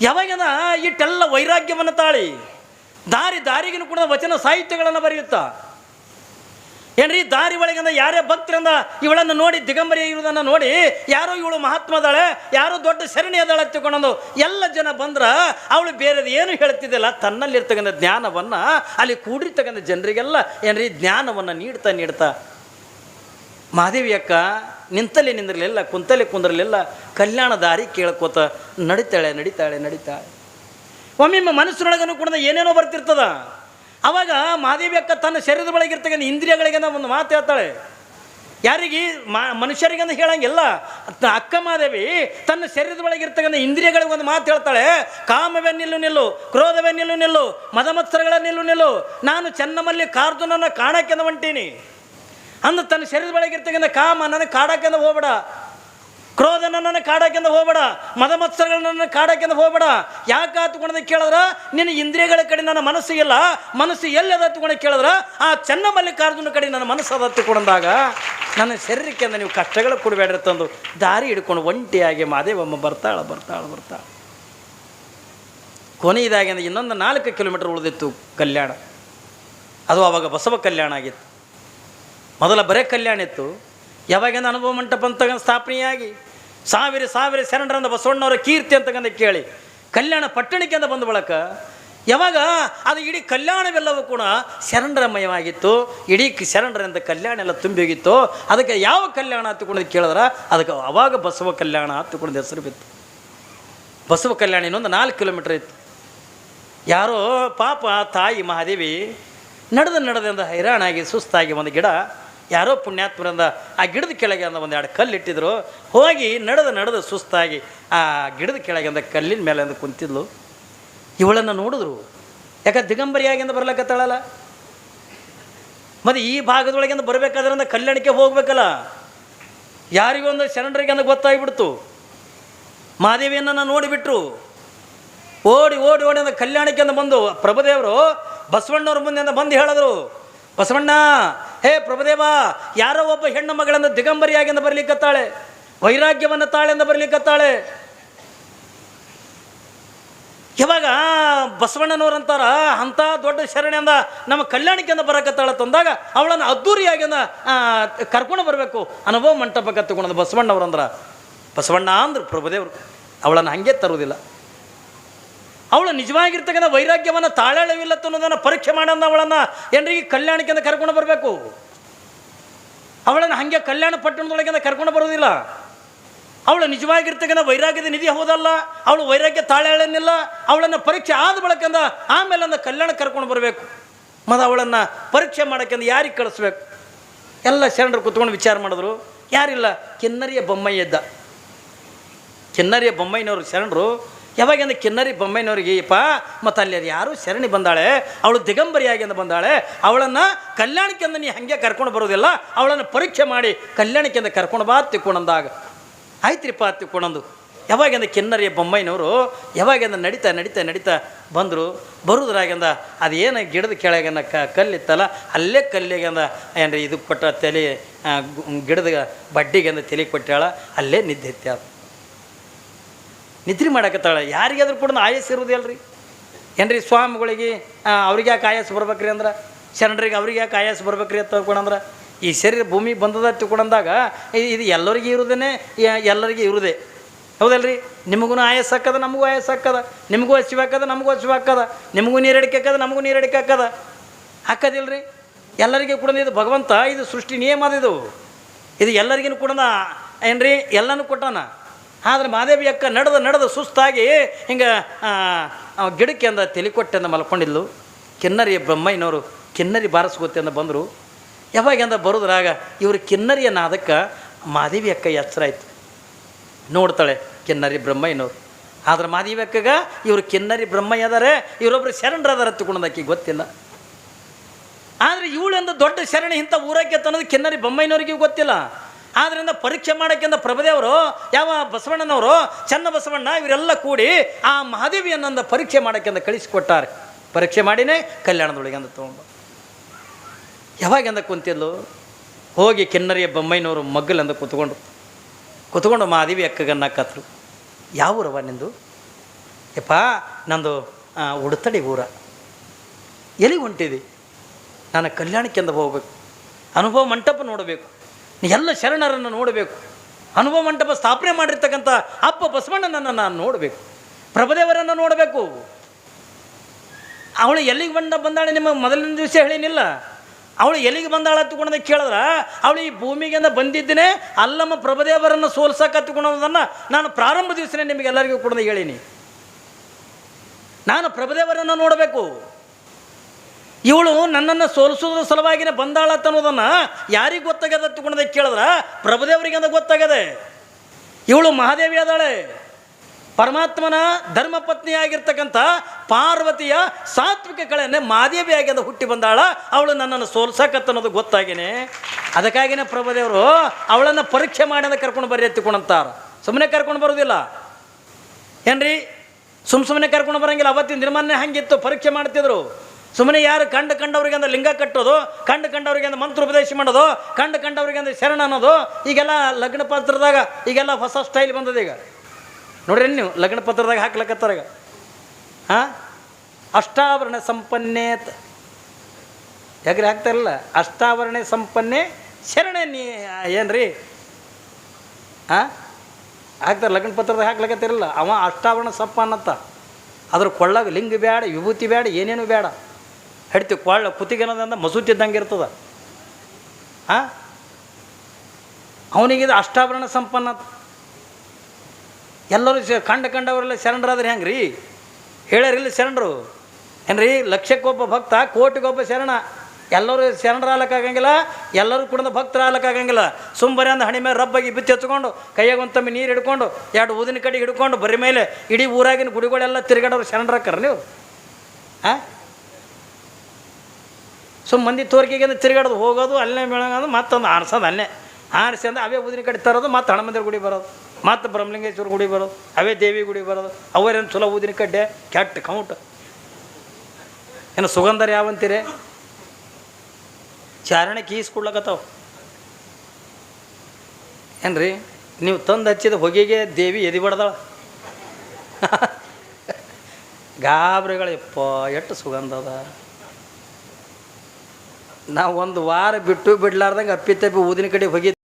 ಯಾವಾಗದ ಇಟ್ಟೆಲ್ಲ ವೈರಾಗ್ಯವನ್ನು ತಾಳಿ, ದಾರಿ ದಾರಿಗಿನ ಕೂಡ ವಚನ ಸಾಹಿತ್ಯಗಳನ್ನು ಬರೆಯುತ್ತಾ? ಏನ್ರಿ, ದಾರಿ ಒಳಗಿಂದ ಯಾರೇ ಭಕ್ತರಿಂದ ಇವಳನ್ನು ನೋಡಿ ದಿಗಂಬರಿ ಇರುವುದನ್ನು ನೋಡಿ ಯಾರೋ ಇವಳು ಮಹಾತ್ಮದಾಳೆ, ಯಾರೋ ದೊಡ್ಡ ಶರಣಿ ಅದಾಳೆ ತಿಳ್ಕೊಂಡು ಎಲ್ಲ ಜನ ಬಂದ್ರ ಅವಳು ಬೇರೆದು ಏನು ಹೇಳ್ತಿದ್ದಿಲ್ಲ. ತನ್ನಲ್ಲಿರ್ತಕ್ಕಂಥ ಜ್ಞಾನವನ್ನು ಅಲ್ಲಿ ಕೂಡಿರ್ತಕ್ಕಂಥ ಜನರಿಗೆಲ್ಲ ಏನ್ರಿ, ಜ್ಞಾನವನ್ನು ನೀಡ್ತಾ ನೀಡ್ತಾ ಮಾದೇವಿ ಅಕ್ಕ, ನಿಂತಲ್ಲಿ ನಿಂದಿರಲಿಲ್ಲ, ಕುಂತಲ್ಲಿ ಕುಂದಿರಲಿಲ್ಲ, ಕಲ್ಯಾಣ ದಾರಿ ಕೇಳ್ಕೋತ ನಡಿತಾಳೆ ನಡಿತಾಳೆ ನಡಿತಾಳೆ. ಒಮ್ಮೆ ಮನಸ್ಸಿನೊಳಗನು ಕೂಡ ಏನೇನೋ ಬರ್ತಿರ್ತದ. ಅವಾಗ ಮಾದೇವಿ ಅಕ್ಕ ತನ್ನ ಶರೀರದ ಬಳಗಿರ್ತಕ್ಕಂಥ ಇಂದ್ರಿಯಗಳಿಗೆ ಒಂದು ಮಾತು ಹೇಳ್ತಾಳೆ. ಯಾರಿಗೆ? ಮಾ ಮನುಷ್ಯರಿಗಂತ ಹೇಳಂಗಿಲ್ಲ. ಅಕ್ಕ ಮಾದೇವಿ ತನ್ನ ಶರೀರದ ಒಳಗಿರ್ತಕ್ಕಂಥ ಇಂದ್ರಿಯಗಳಿಗೆ ಒಂದು ಮಾತು ಹೇಳ್ತಾಳೆ. ಕಾಮವೇ ನಿಲ್ಲು ನಿಲ್ಲು, ಕ್ರೋಧವೇ ನಿಲ್ಲು ನಿಲ್ಲು, ಮದಮತ್ಸರಗಳ ನಿಲ್ಲು ನಿಲ್ಲು, ನಾನು ಚೆನ್ನಮಲ್ಲಿ ಕಾರ್ಜುನನ ಕಾಣಕ್ಕೆಂದ ಹೊಂಟೀನಿ. ಅಂದ ತನ್ನ ಶರೀರದ ಒಳಗಿರ್ತಕ್ಕಂಥ ಕಾಮ ನನಗೆ ಕಾಡಕ್ಕೆಂದ ಹೋಗ್ಬೇಡ. ಕ್ರೋಧ ನನ್ನನ್ನು ಕಾಡಕ್ಕೆಂದ ಹೋಗ್ಬೇಡ, ಮದಮತ್ಸರಗಳು ನನ್ನ ಕಾಡಕ್ಕೆಂದ ಹೋಗ್ಬೇಡ. ಯಾಕೆ ಹತ್ಕೊಂಡ ಕೇಳಿದ್ರ? ನಿನ್ನ ಇಂದ್ರಿಯಗಳ ಕಡೆ ನನ್ನ ಮನಸ್ಸು ಇಲ್ಲ. ಮನಸ್ಸು ಎಲ್ಲಿ ಅದ ಹತ್ಕೊಂಡು ಕೇಳಿದ್ರ? ಆ ಚೆನ್ನ ಮಲ್ಲಿಕಾರ್ಜುನ ಕಡೆ ನನ್ನ ಮನಸ್ಸು ಅದ ಹತ್ತುಕೊಂಡಾಗ ನನ್ನ ಶರೀರಕ್ಕೆ ನೀವು ಕಷ್ಟಗಳು ಕೊಡಬೇಡ್ರಿ ತಂದು. ದಾರಿ ಹಿಡ್ಕೊಂಡು ಒಂಟಿಯಾಗಿ ಮಾದೇವಮ್ಮ ಬರ್ತಾಳ ಬರ್ತಾಳ ಬರ್ತಾಳ. ಅಂದರೆ ಇನ್ನೊಂದು ನಾಲ್ಕು ಕಿಲೋಮೀಟರ್ ಉಳಿದಿತ್ತು ಕಲ್ಯಾಣ. ಅದು ಆವಾಗ ಬಸವ ಕಲ್ಯಾಣ ಆಗಿತ್ತು. ಮೊದಲ ಬರೇ ಕಲ್ಯಾಣ ಇತ್ತು. ಯಾವಾಗಿಂದ ಅನುಭವ ಮಂಟಪ ಅಂತ ಸ್ಥಾಪನೆಯಾಗಿ ಸಾವಿರ ಸಾವಿರ ಶರಣರಂದ ಬಸವಣ್ಣವರ ಕೀರ್ತಿ ಅಂತಕ್ಕಂಥ ಕೇಳಿ. ಕಲ್ಯಾಣ ಪಟ್ಟಣಕ್ಕೆ ಅಂತ ಬಂದ ಬಳಕ, ಯಾವಾಗ ಅದು ಇಡೀ ಕಲ್ಯಾಣವೆಲ್ಲವೂ ಕೂಡ ಶರಣರಮಯವಾಗಿತ್ತು. ಇಡೀ ಶರಣರಿಂದ ಕಲ್ಯಾಣ ಎಲ್ಲ ತುಂಬಿ ಹೋಗಿತ್ತು. ಅದಕ್ಕೆ ಯಾವ ಕಲ್ಯಾಣ ಹತ್ತುಕೊಂಡು ಕೇಳಿದ್ರೆ, ಅದಕ್ಕೆ ಅವಾಗ ಬಸವ ಕಲ್ಯಾಣ ಹತ್ತುಕೊಂಡು ಹೆಸರು ಬಿತ್ತು. ಬಸವ ಕಲ್ಯಾಣ ಇನ್ನೊಂದು ನಾಲ್ಕು ಕಿಲೋಮೀಟರ್ ಇತ್ತು. ಯಾರೋ ಪಾಪ ತಾಯಿ ಮಹಾದೇವಿ, ನಡೆದ ನಡೆದಿಂದ ಹೈರಾಣಾಗಿ ಸುಸ್ತಾಗಿ ಒಂದು ಗಿಡ ಯಾರೋ ಪುಣ್ಯಾತ್ಮರಿಂದ ಆ ಗಿಡದ ಕೆಳಗೆ ಅಂದ ಒಂದು ಎರಡು ಕಲ್ಲು ಇಟ್ಟಿದ್ರು. ಹೋಗಿ ನಡೆದು ನಡೆದು ಸುಸ್ತಾಗಿ ಆ ಗಿಡದ ಕೆಳಗೆ ಅಂದ ಕಲ್ಲಿನ ಮೇಲೆ ಅಂದ ಕುಂತಿದ್ಲು. ಇವಳನ್ನು ನೋಡಿದ್ರು. ಯಾಕೆ ದಿಗಂಬರಿಯಾಗಿಂದ ಬರ್ಲಕ್ಕತ್ತಾಳಲ್ಲ ಮತ್ತು ಈ ಭಾಗದೊಳಗಿಂದ ಬರಬೇಕಾದ್ರೆ ಅಂದ ಕಲ್ಯಾಣಕ್ಕೆ ಹೋಗ್ಬೇಕಲ್ಲ. ಯಾರಿಗೊಂದು ಶರಣರಿಗೆ ಅಂದ ಗೊತ್ತಾಗ್ಬಿಡ್ತು. ಮಾದೇವಿಯನ್ನು ನೋಡಿಬಿಟ್ರು. ಓಡಿ ಓಡಿ ಓಡಿ ಅಂದ ಕಲ್ಯಾಣಕ್ಕೆ ಅಂದ ಬಂದು ಪ್ರಭುದೇವರು ಬಸವಣ್ಣವ್ರ ಮುಂದೆ ಅಂದ ಬಂದು ಹೇಳಿದ್ರು. ಬಸವಣ್ಣ ಹೇ ಪ್ರಭುದೇವ, ಯಾರೋ ಒಬ್ಬ ಹೆಣ್ಣು ಮಗಳನ್ನು ದಿಗಂಬರಿಯಾಗಿಂದ ಬರಲಿಕ್ಕತ್ತಾಳೆ, ವೈರಾಗ್ಯವನ್ನು ತಾಳೆಂದ ಬರಲಿಕ್ಕತ್ತಾಳೆ. ಇವಾಗ ಬಸವಣ್ಣನವರಂತಾರ ಅಂಥ ದೊಡ್ಡ ಶರಣೆಯಿಂದ ನಮ್ಮ ಕಲ್ಯಾಣಕ್ಕೆಂದ ಬರಕತ್ತಾಳ ತಂದಾಗ ಅವಳನ್ನು ಅದ್ದೂರಿಯಾಗಿಂದ ಕರ್ಕೊಂಡು ಬರಬೇಕು. ಅನುಭವ ಮಂಟಪಕ್ಕೆ ತಗೊಂಡು ಬಸವಣ್ಣವ್ರಂದ್ರ ಬಸವಣ್ಣ ಅಂದ್ರು ಪ್ರಭುದೇವರು, ಅವಳನ್ನು ಹಾಗೆ ತರುವುದಿಲ್ಲ. ಅವಳು ನಿಜವಾಗಿರ್ತಕ್ಕಂಥ ವೈರಾಗ್ಯವನ್ನು ತಾಳಾಳವಿಲ್ಲ ಅನ್ನೋದನ್ನು ಪರೀಕ್ಷೆ ಮಾಡೋಣ ಅವಳನ್ನು ಜನರಿಗೆ ಕಲ್ಯಾಣಕ್ಕೆಂದ ಕರ್ಕೊಂಡು ಬರಬೇಕು? ಅವಳನ್ನು ಹಾಗೆ ಕಲ್ಯಾಣ ಪಟ್ಟಣದೊಳಗಿಂದ ಕರ್ಕೊಂಡು ಬರೋದಿಲ್ಲ ಅವಳು ನಿಜವಾಗಿರ್ತಕ್ಕಂಥ ವೈರಾಗ್ಯದ ನಿಧಿ ಹೋದಲ್ಲ? ಅವಳು ವೈರಾಗ್ಯ ತಾಳೆಳನ್ನಿಲ್ಲ ಅವಳನ್ನು ಪರೀಕ್ಷೆ ಆದ ಬಳಕಂದ ಆಮೇಲೆ ಅಂದ ಕಲ್ಯಾಣ ಕರ್ಕೊಂಡು ಬರಬೇಕು. ಮತ್ತು ಅವಳನ್ನು ಪರೀಕ್ಷೆ ಮಾಡೋಕ್ಕೆಂದ ಯಾರಿಗೆ ಕಳಿಸ್ಬೇಕು? ಎಲ್ಲ ಶರಣರು ಕುತ್ಕೊಂಡು ವಿಚಾರ ಮಾಡಿದ್ರು. ಯಾರಿಲ್ಲ? ಕಿನ್ನರಿಯ ಬೊಮ್ಮಯ್ಯ ಇದ್ದ. ಕಿನ್ನರಿಯ ಬೊಮ್ಮಯ್ಯನವರು ಶರಣರು ಯಾವಾಗಿಂದ ಕಿನ್ನರಿ ಬೊಮ್ಮೈನವ್ರಿಗೆ ಯಪ್ಪ, ಮತ್ತು ಅಲ್ಲಿ ಅದು ಯಾರು ಶರಣಿ ಬಂದಾಳೆ, ಅವಳು ದಿಗಂಬರಿಯಾಗಿ ಅಂತ ಬಂದಾಳೆ, ಅವಳನ್ನು ಕಲ್ಯಾಣಕ್ಕೆಂದ ನೀ ಹಂಗೆ ಕರ್ಕೊಂಡು ಬರೋದಿಲ್ಲ ಅವಳನ್ನು ಪರೀಕ್ಷೆ ಮಾಡಿ ಕಲ್ಯಾಣಕ್ಕೆಂದ ಕರ್ಕೊಂಡು ಬಾ ತಿಕ್ಕೊಂಡಂದಾಗ ಆಯ್ತ್ರಿಪ್ಪ ತಿಕ್ಕೊಂಡಂದು ಯಾವಾಗಿಂದ ಕಿನ್ನರಿಯ ಬೊಮ್ಮೈನವರು ಯಾವಾಗಿಂದ ನಡೀತಾ ನಡೀತಾ ನಡೀತಾ ಬಂದರು, ಬರೋದ್ರಾಗಿಂದ ಅದೇನು ಗಿಡದ ಕೆಳಗೆನ ಕ, ಕಲ್ಲಿತ್ತಲ್ಲ, ಅಲ್ಲೇ ಕಲ್ಲಿಗಂದ ಏನ್ರಿ ಇದು ಕೊಟ್ಟ ತಲೆ ಗಿಡದ ಬಡ್ಡಿಗೆಂದ ತಲೆ ಕೊಟ್ಟಾಳ ಅಲ್ಲೇ ನಿದ್ದೆ ಎತ್ತಾಳ ನಿದ್ರೆ ಮಾಡಕತ್ತಾಳ. ಯಾರಿಗಾದ್ರೂ ಕೂಡ ಆಯಸ್ ಇರೋದಿಲ್ರಿ ಏನ್ರಿ ಸ್ವಾಮಿಗಳಿಗೆ ಅವ್ರಿಗೆ ಯಾಕೆ ಆಯಸ್ ಬರ್ಬೇಕ್ರಿ ಅಂದ್ರೆ? ಶರಣರಿಗೆ ಅವ್ರಿಗೆ ಯಾಕೆ ಆಯಸ್ ಬರ್ಬೇಕ್ರಿ ಅಂತ ತಿಳ್ಕೊಂಡಂದ್ರೆ ಈ ಶರೀರ ಭೂಮಿ ಬಂದದ ತಿಳ್ಕೊಂಡಂದಾಗ ಇದು ಎಲ್ಲರಿಗೆ ಯ- ಎಲ್ಲರಿಗೆ ಇರುದೇ. ಹೌದಲ್ರಿ? ನಿಮಗೂ ಆಯಸ್ ಹಾಕದ ನಮಗೂ ಆಯಸ್ ಹಾಕದ ನಿಮಗೂ ಹಸಿವು ಹಾಕದ ನಮಗೂ ಹಸಿವು ಹಾಕದ ನಿಮಗೂ ನೀರಡಿಕೆ ಹಾಕದ ನಮಗೂ ನೀರಡಿಕೆ ಹಾಕದ ಹಾಕದಿಲ್ರಿ ಎಲ್ಲರಿಗೆ ಕೂಡ ಇದು ಭಗವಂತ, ಇದು ಸೃಷ್ಟಿ ನಿಯಮ ಅದ ಇದು. ಇದು ಎಲ್ಲರಿಗೂ ಕೂಡ ಏನ್ರಿ? ಎಲ್ಲನೂ ಕೊಟ್ಟಾನ? ಆದ್ರೆ ಮಾದೇವಿ ಅಕ್ಕ ನಡೆದು ನಡೆದು ಸುಸ್ತಾಗಿ ಹಿಂಗೆ ಗಿಡಕ್ಕೆ ಅಂದ ತಲೆ ಕೊಟ್ಟೆ ಅಂದ ಮಲ್ಕೊಂಡಿದ್ಲು. ಕಿನ್ನರಿ ಬ್ರಹ್ಮಯ್ಯನವರು ಕಿನ್ನರಿ ಬಾರಿಸ್ಕೋತೆ ಅಂತ ಬಂದರು. ಯಾವಾಗ ಅಂದ ಬರೋದ್ರಾಗ ಇವರು ಕಿನ್ನರಿಯ ನಾದಕ್ಕೆ ಮಾದೇವಿ ಅಕ್ಕ ಎಚ್ಚರ ಆಯ್ತು. ನೋಡ್ತಾಳೆ ಕಿನ್ನರಿ ಬ್ರಹ್ಮಯ್ಯನವರು ಆದ್ರೆ ಮಾದೇವಿ ಅಕ್ಕಗ ಇವರು ಕಿನ್ನರಿ ಬ್ರಹ್ಮಯ್ಯ ಅದಾರೆ ಇವರೊಬ್ಬರು ಶರಣರ ಅದಾರ ತಿಳ್ಕೊಂಡಾಕಿ ಗೊತ್ತಿಲ್ಲ. ಆದರೆ ಇವಳೆಂದು ದೊಡ್ಡ ಶರಣಿ ಇಂಥ ಊರಕ್ಕೆ ಅನ್ನೋದು ಕಿನ್ನರಿ ಬೊಮ್ಮಯ್ಯನವ್ರಿಗೆ ಗೊತ್ತಿಲ್ಲ. ಆದ್ರಿಂದ ಪರೀಕ್ಷೆ ಮಾಡೋಕ್ಕಿಂತ ಪ್ರಭುದೇವರು ಯಾವ ಬಸವಣ್ಣನವರು, ಚನ್ನ ಬಸವಣ್ಣ, ಇವರೆಲ್ಲ ಕೂಡಿ ಆ ಮಹಾದೇವಿಯನ್ನೊಂದು ಪರೀಕ್ಷೆ ಮಾಡೋಕ್ಕಿಂತ ಕಳಿಸಿಕೊಟ್ಟಾರೆ. ಪರೀಕ್ಷೆ ಮಾಡಿನೇ ಕಲ್ಯಾಣದೊಳಗೆ ಅಂದ ತೊಗೊಂಡು. ಯಾವಾಗೆಂದ ಕುಂತಿದ್ಲು? ಹೋಗಿ ಕಿನ್ನರಿಯ ಬೊಮ್ಮೈನವರು ಮಗ್ಗಲೆಂದ ಕೂತ್ಕೊಂಡು. ಕೂತ್ಕೊಂಡು ಮಹಾದೇವಿ ಅಕ್ಕಗನ್ನ ಕತ್ರು ಯಾವ ಊರವ ನಿಂದು? ಯಪ್ಪ, ನಂದು ಉಡ್ತಡಿ ಊರ. ಎಲ್ಲಿಗೆ ಹೊಂಟಿದಿ? ನಾನು ಕಲ್ಯಾಣಕ್ಕೆಂದ ಹೋಗ್ಬೇಕು. ಅನುಭವ ಮಂಟಪ ನೋಡಬೇಕು. ಎಲ್ಲ ಶರಣರನ್ನು ನೋಡಬೇಕು. ಅನುಭವ ಮಂಟಪ ಸ್ಥಾಪನೆ ಮಾಡಿರ್ತಕ್ಕಂಥ ಅಪ್ಪ ಬಸವಣ್ಣನನ್ನು ನಾನು ನೋಡಬೇಕು. ಪ್ರಭದೇವರನ್ನು ನೋಡಬೇಕು. ಅವಳು ಎಲ್ಲಿಗೆ ಬಂದ ಬಂದಾಳೆ ನಿಮಗೆ ಮೊದಲನೇ ದಿವಸ ಹೇಳಿನಿಲ್ಲ. ಅವಳು ಎಲ್ಲಿಗೆ ಬಂದಾಳ ಹತ್ತುಕೊಂಡ ಕೇಳಿದ್ರ? ಅವಳು ಈ ಭೂಮಿಗೆಂದ ಬಂದಿದ್ದೇನೆ ಅಲ್ಲಮ್ಮ ಪ್ರಭದೇವರನ್ನು ಸೋಲ್ಸಕ್ಕೆ ಹತ್ತುಕೊಂಡೋದನ್ನು ನಾನು ಪ್ರಾರಂಭ ದಿವಸನೇ ನಿಮಗೆಲ್ಲರಿಗೂ ಕೂಡ ಹೇಳೀನಿ. ನಾನು ಪ್ರಭದೇವರನ್ನು ನೋಡಬೇಕು. ಇವಳು ನನ್ನನ್ನು ಸೋಲಿಸೋದ್ರ ಸಲುವಾಗಿನೇ ಬಂದಾಳ ಅನ್ನೋದನ್ನು ಯಾರಿಗೆ ಗೊತ್ತಾಗದ ತಗೊಂಡದ ಕೇಳಿದ್ರ? ಪ್ರಭುದೇವರಿಗೆ ಅಂತ ಗೊತ್ತಾಗದೆ ಇವಳು ಮಹಾದೇವಿ ಅದಾಳೆ ಪರಮಾತ್ಮನ ಧರ್ಮಪತ್ನಿಯಾಗಿರ್ತಕ್ಕಂಥ ಪಾರ್ವತಿಯ ಸಾತ್ವಿಕ ಕಳೆಯನ್ನೇ ಮಹಾದೇವಿ ಆಗ್ಯದ ಹುಟ್ಟಿ ಬಂದಾಳ. ಅವಳು ನನ್ನನ್ನು ಸೋಲ್ಸಕತ್ತ ಅನ್ನೋದು ಗೊತ್ತಾಗೇನೆ. ಅದಕ್ಕಾಗಿನೇ ಪ್ರಭುದೇವರು ಅವಳನ್ನು ಪರೀಕ್ಷೆ ಮಾಡಿ ಅಂತ ಕರ್ಕೊಂಡು ಬರ್ರಿ ಎತ್ತಿಕೊಂಡಂತಾರ ಸುಮ್ಮನೆ ಕರ್ಕೊಂಡು ಬರೋದಿಲ್ಲ. ಏನ್ರಿ? ಸುಮ್ಮ ಸುಮ್ಮನೆ ಕರ್ಕೊಂಡು ಬರಂಗಿಲ್ಲ. ಅವತ್ತಿನ ದಿನಮಾನ್ಯ ಹಂಗಿತ್ತು. ಪರೀಕ್ಷೆ ಮಾಡ್ತಿದ್ರು. ಸುಮ್ಮನೆ ಯಾರು ಕಂಡು ಕಂಡವ್ರಿಗೆ ಅಂದ್ರೆ ಲಿಂಗ ಕಟ್ಟೋದು, ಕಂಡು ಕಂಡವ್ರಿಗೆ ಅಂದ್ರೆ ಮಂತ್ರೋಪದೇಶ ಮಾಡೋದು, ಕಂಡು ಕಂಡವ್ರಿಗೆ ಅಂದ್ರೆ ಶರಣ ಅನ್ನೋದು, ಈಗೆಲ್ಲ ಲಗ್ನ ಪತ್ರದಾಗ ಈಗೆಲ್ಲ ಹೊಸ ಸ್ಟೈಲ್ ಬಂದದ ಈಗ. ನೋಡ್ರಿ ನೀವು ಲಗ್ನ ಪತ್ರದಾಗ ಹಾಕ್ಲಕತ್ತಾರ ಈಗ. ಹಾಂ? ಅಷ್ಟಾವರಣ ಸಂಪನ್ನೇ ಯಾಕ್ರಿ ಹಾಕ್ತಾರಲ್ಲ? ಅಷ್ಟಾವರಣ ಸಂಪನ್ನೆ ಶರಣ ನೀ ಏನ್ರಿ? ಹಾಂ? ಹಾಕ್ತಾರೆ ಲಗ್ನ ಪತ್ರದಾಗ ಹಾಕ್ಲಕತ್ತಿರಲ್ಲ. ಅವ ಅಷ್ಟಾವರಣ ಸಪ್ಪ ಅನ್ನತ್ತ ಅದ್ರ ಕೊಳ್ಳಾಗ ಲಿಂಗ ಬೇಡ ವಿಭೂತಿ ಬೇಡ ಏನೇನು ಬೇಡ ಹಿಡ್ತೀವಿ ಕೊಳ್ಳ ಕುತ್ತಿಗೆನದಂದ ಮಸೂತಿ ಇದ್ದಂಗೆ ಇರ್ತದ. ಹಾಂ? ಅವನಿಗಿದು ಅಷ್ಟಾಭರಣ ಸಂಪನ್ನ. ಎಲ್ಲರೂ ಶ ಕಂಡ ಕಂಡವರೆಲ್ಲ ಶರಣರಾದ್ರೆ ಹೆಂಗೆ ರೀ ಹೇಳ್ಯಾರಿಲ್ಲ ಶರಣರು? ಏನ್ರಿ? ಲಕ್ಷಕ್ಕೊಬ್ಬ ಭಕ್ತ, ಕೋಟಿಗೊಬ್ಬ ಶರಣ. ಎಲ್ಲರೂ ಶರಣರ ಆಗಂಗಿಲ್ಲ ಎಲ್ಲರೂ ಕುಡಿದ ಭಕ್ತರ ಆಗಂಗಿಲ್ಲ ಸುಂಬರಿ ಅಂದ ಹಣಿ ಮೇಲೆ ರಬ್ಬಾಗಿ ಬಿತ್ತಿ ಹಚ್ಕೊಂಡು, ಕೈಯಾಗ ಒಂದು ನೀರು ಹಿಡ್ಕೊಂಡು, ಎರಡು ಊದಿನ ಕಡೆ ಹಿಡ್ಕೊಂಡು, ಬರೀ ಮೇಲೆ ಇಡೀ ಊರಾಗಿನ ಗುಡಿಗಳೆಲ್ಲ ತಿರುಗಾಡೋರು ಶರಣರಾಕ್ಕಾರ ನೀವು. ಹಾಂ? ಸುಮ್ಮ ಮಂದಿ ತೋರಿಕೆಗೆ ತಿರುಗಾಡೋದು, ಹೋಗೋದು, ಅಲ್ಲೇ ಬೆಳಗೋದು ಮತ್ತೊಂದು ಆರಿಸೋದು ಅಲ್ಲೇ. ಆರಿಸಿ ಅಂದ್ರೆ ಅವೇ ಊದಿನ ಕಡೆ ತರೋದು, ಮತ್ತು ಹಣಮಂದಿರ ಗುಡಿ ಬರೋದು, ಮತ್ತು ಬ್ರಹ್ಮಲಿಂಗೇಶ್ವರ ಗುಡಿ ಬರೋದು, ಅವೇ ದೇವಿ ಗುಡಿ ಬರೋದು ಅವರೇನು ಚಲೋ ಊದಿನ ಕಡ್ಡೆ, ಕೆಟ್ಟ ಕೌಂಟ್. ಏನು ಸುಗಂಧರ ಯಾವಂತೀರಿ? ಚಾರಣೆ ಕೀಸ್ಕೊಡ್ಲಕತ್ತಾವ ಏನ್ರಿ? ನೀವು ತಂದು ಹಚ್ಚಿದ ಹೊಗೆಗೆ ದೇವಿ ಎದಿ ಬಡ್ದಾಳ. ಗಾಬ್ರಿಗಳಪ್ಪ ಎಷ್ಟು ಸುಗಂಧ ಅದ. ನಾವು ಒಂದು ವಾರ ಬಿಟ್ಟು ಬಿಡ್ಲಾರ್ದಂಗೆ ಅಪ್ಪಿ ತಪ್ಪಿ ಊದಿನ ಕಡೆ ಹೋಗಿ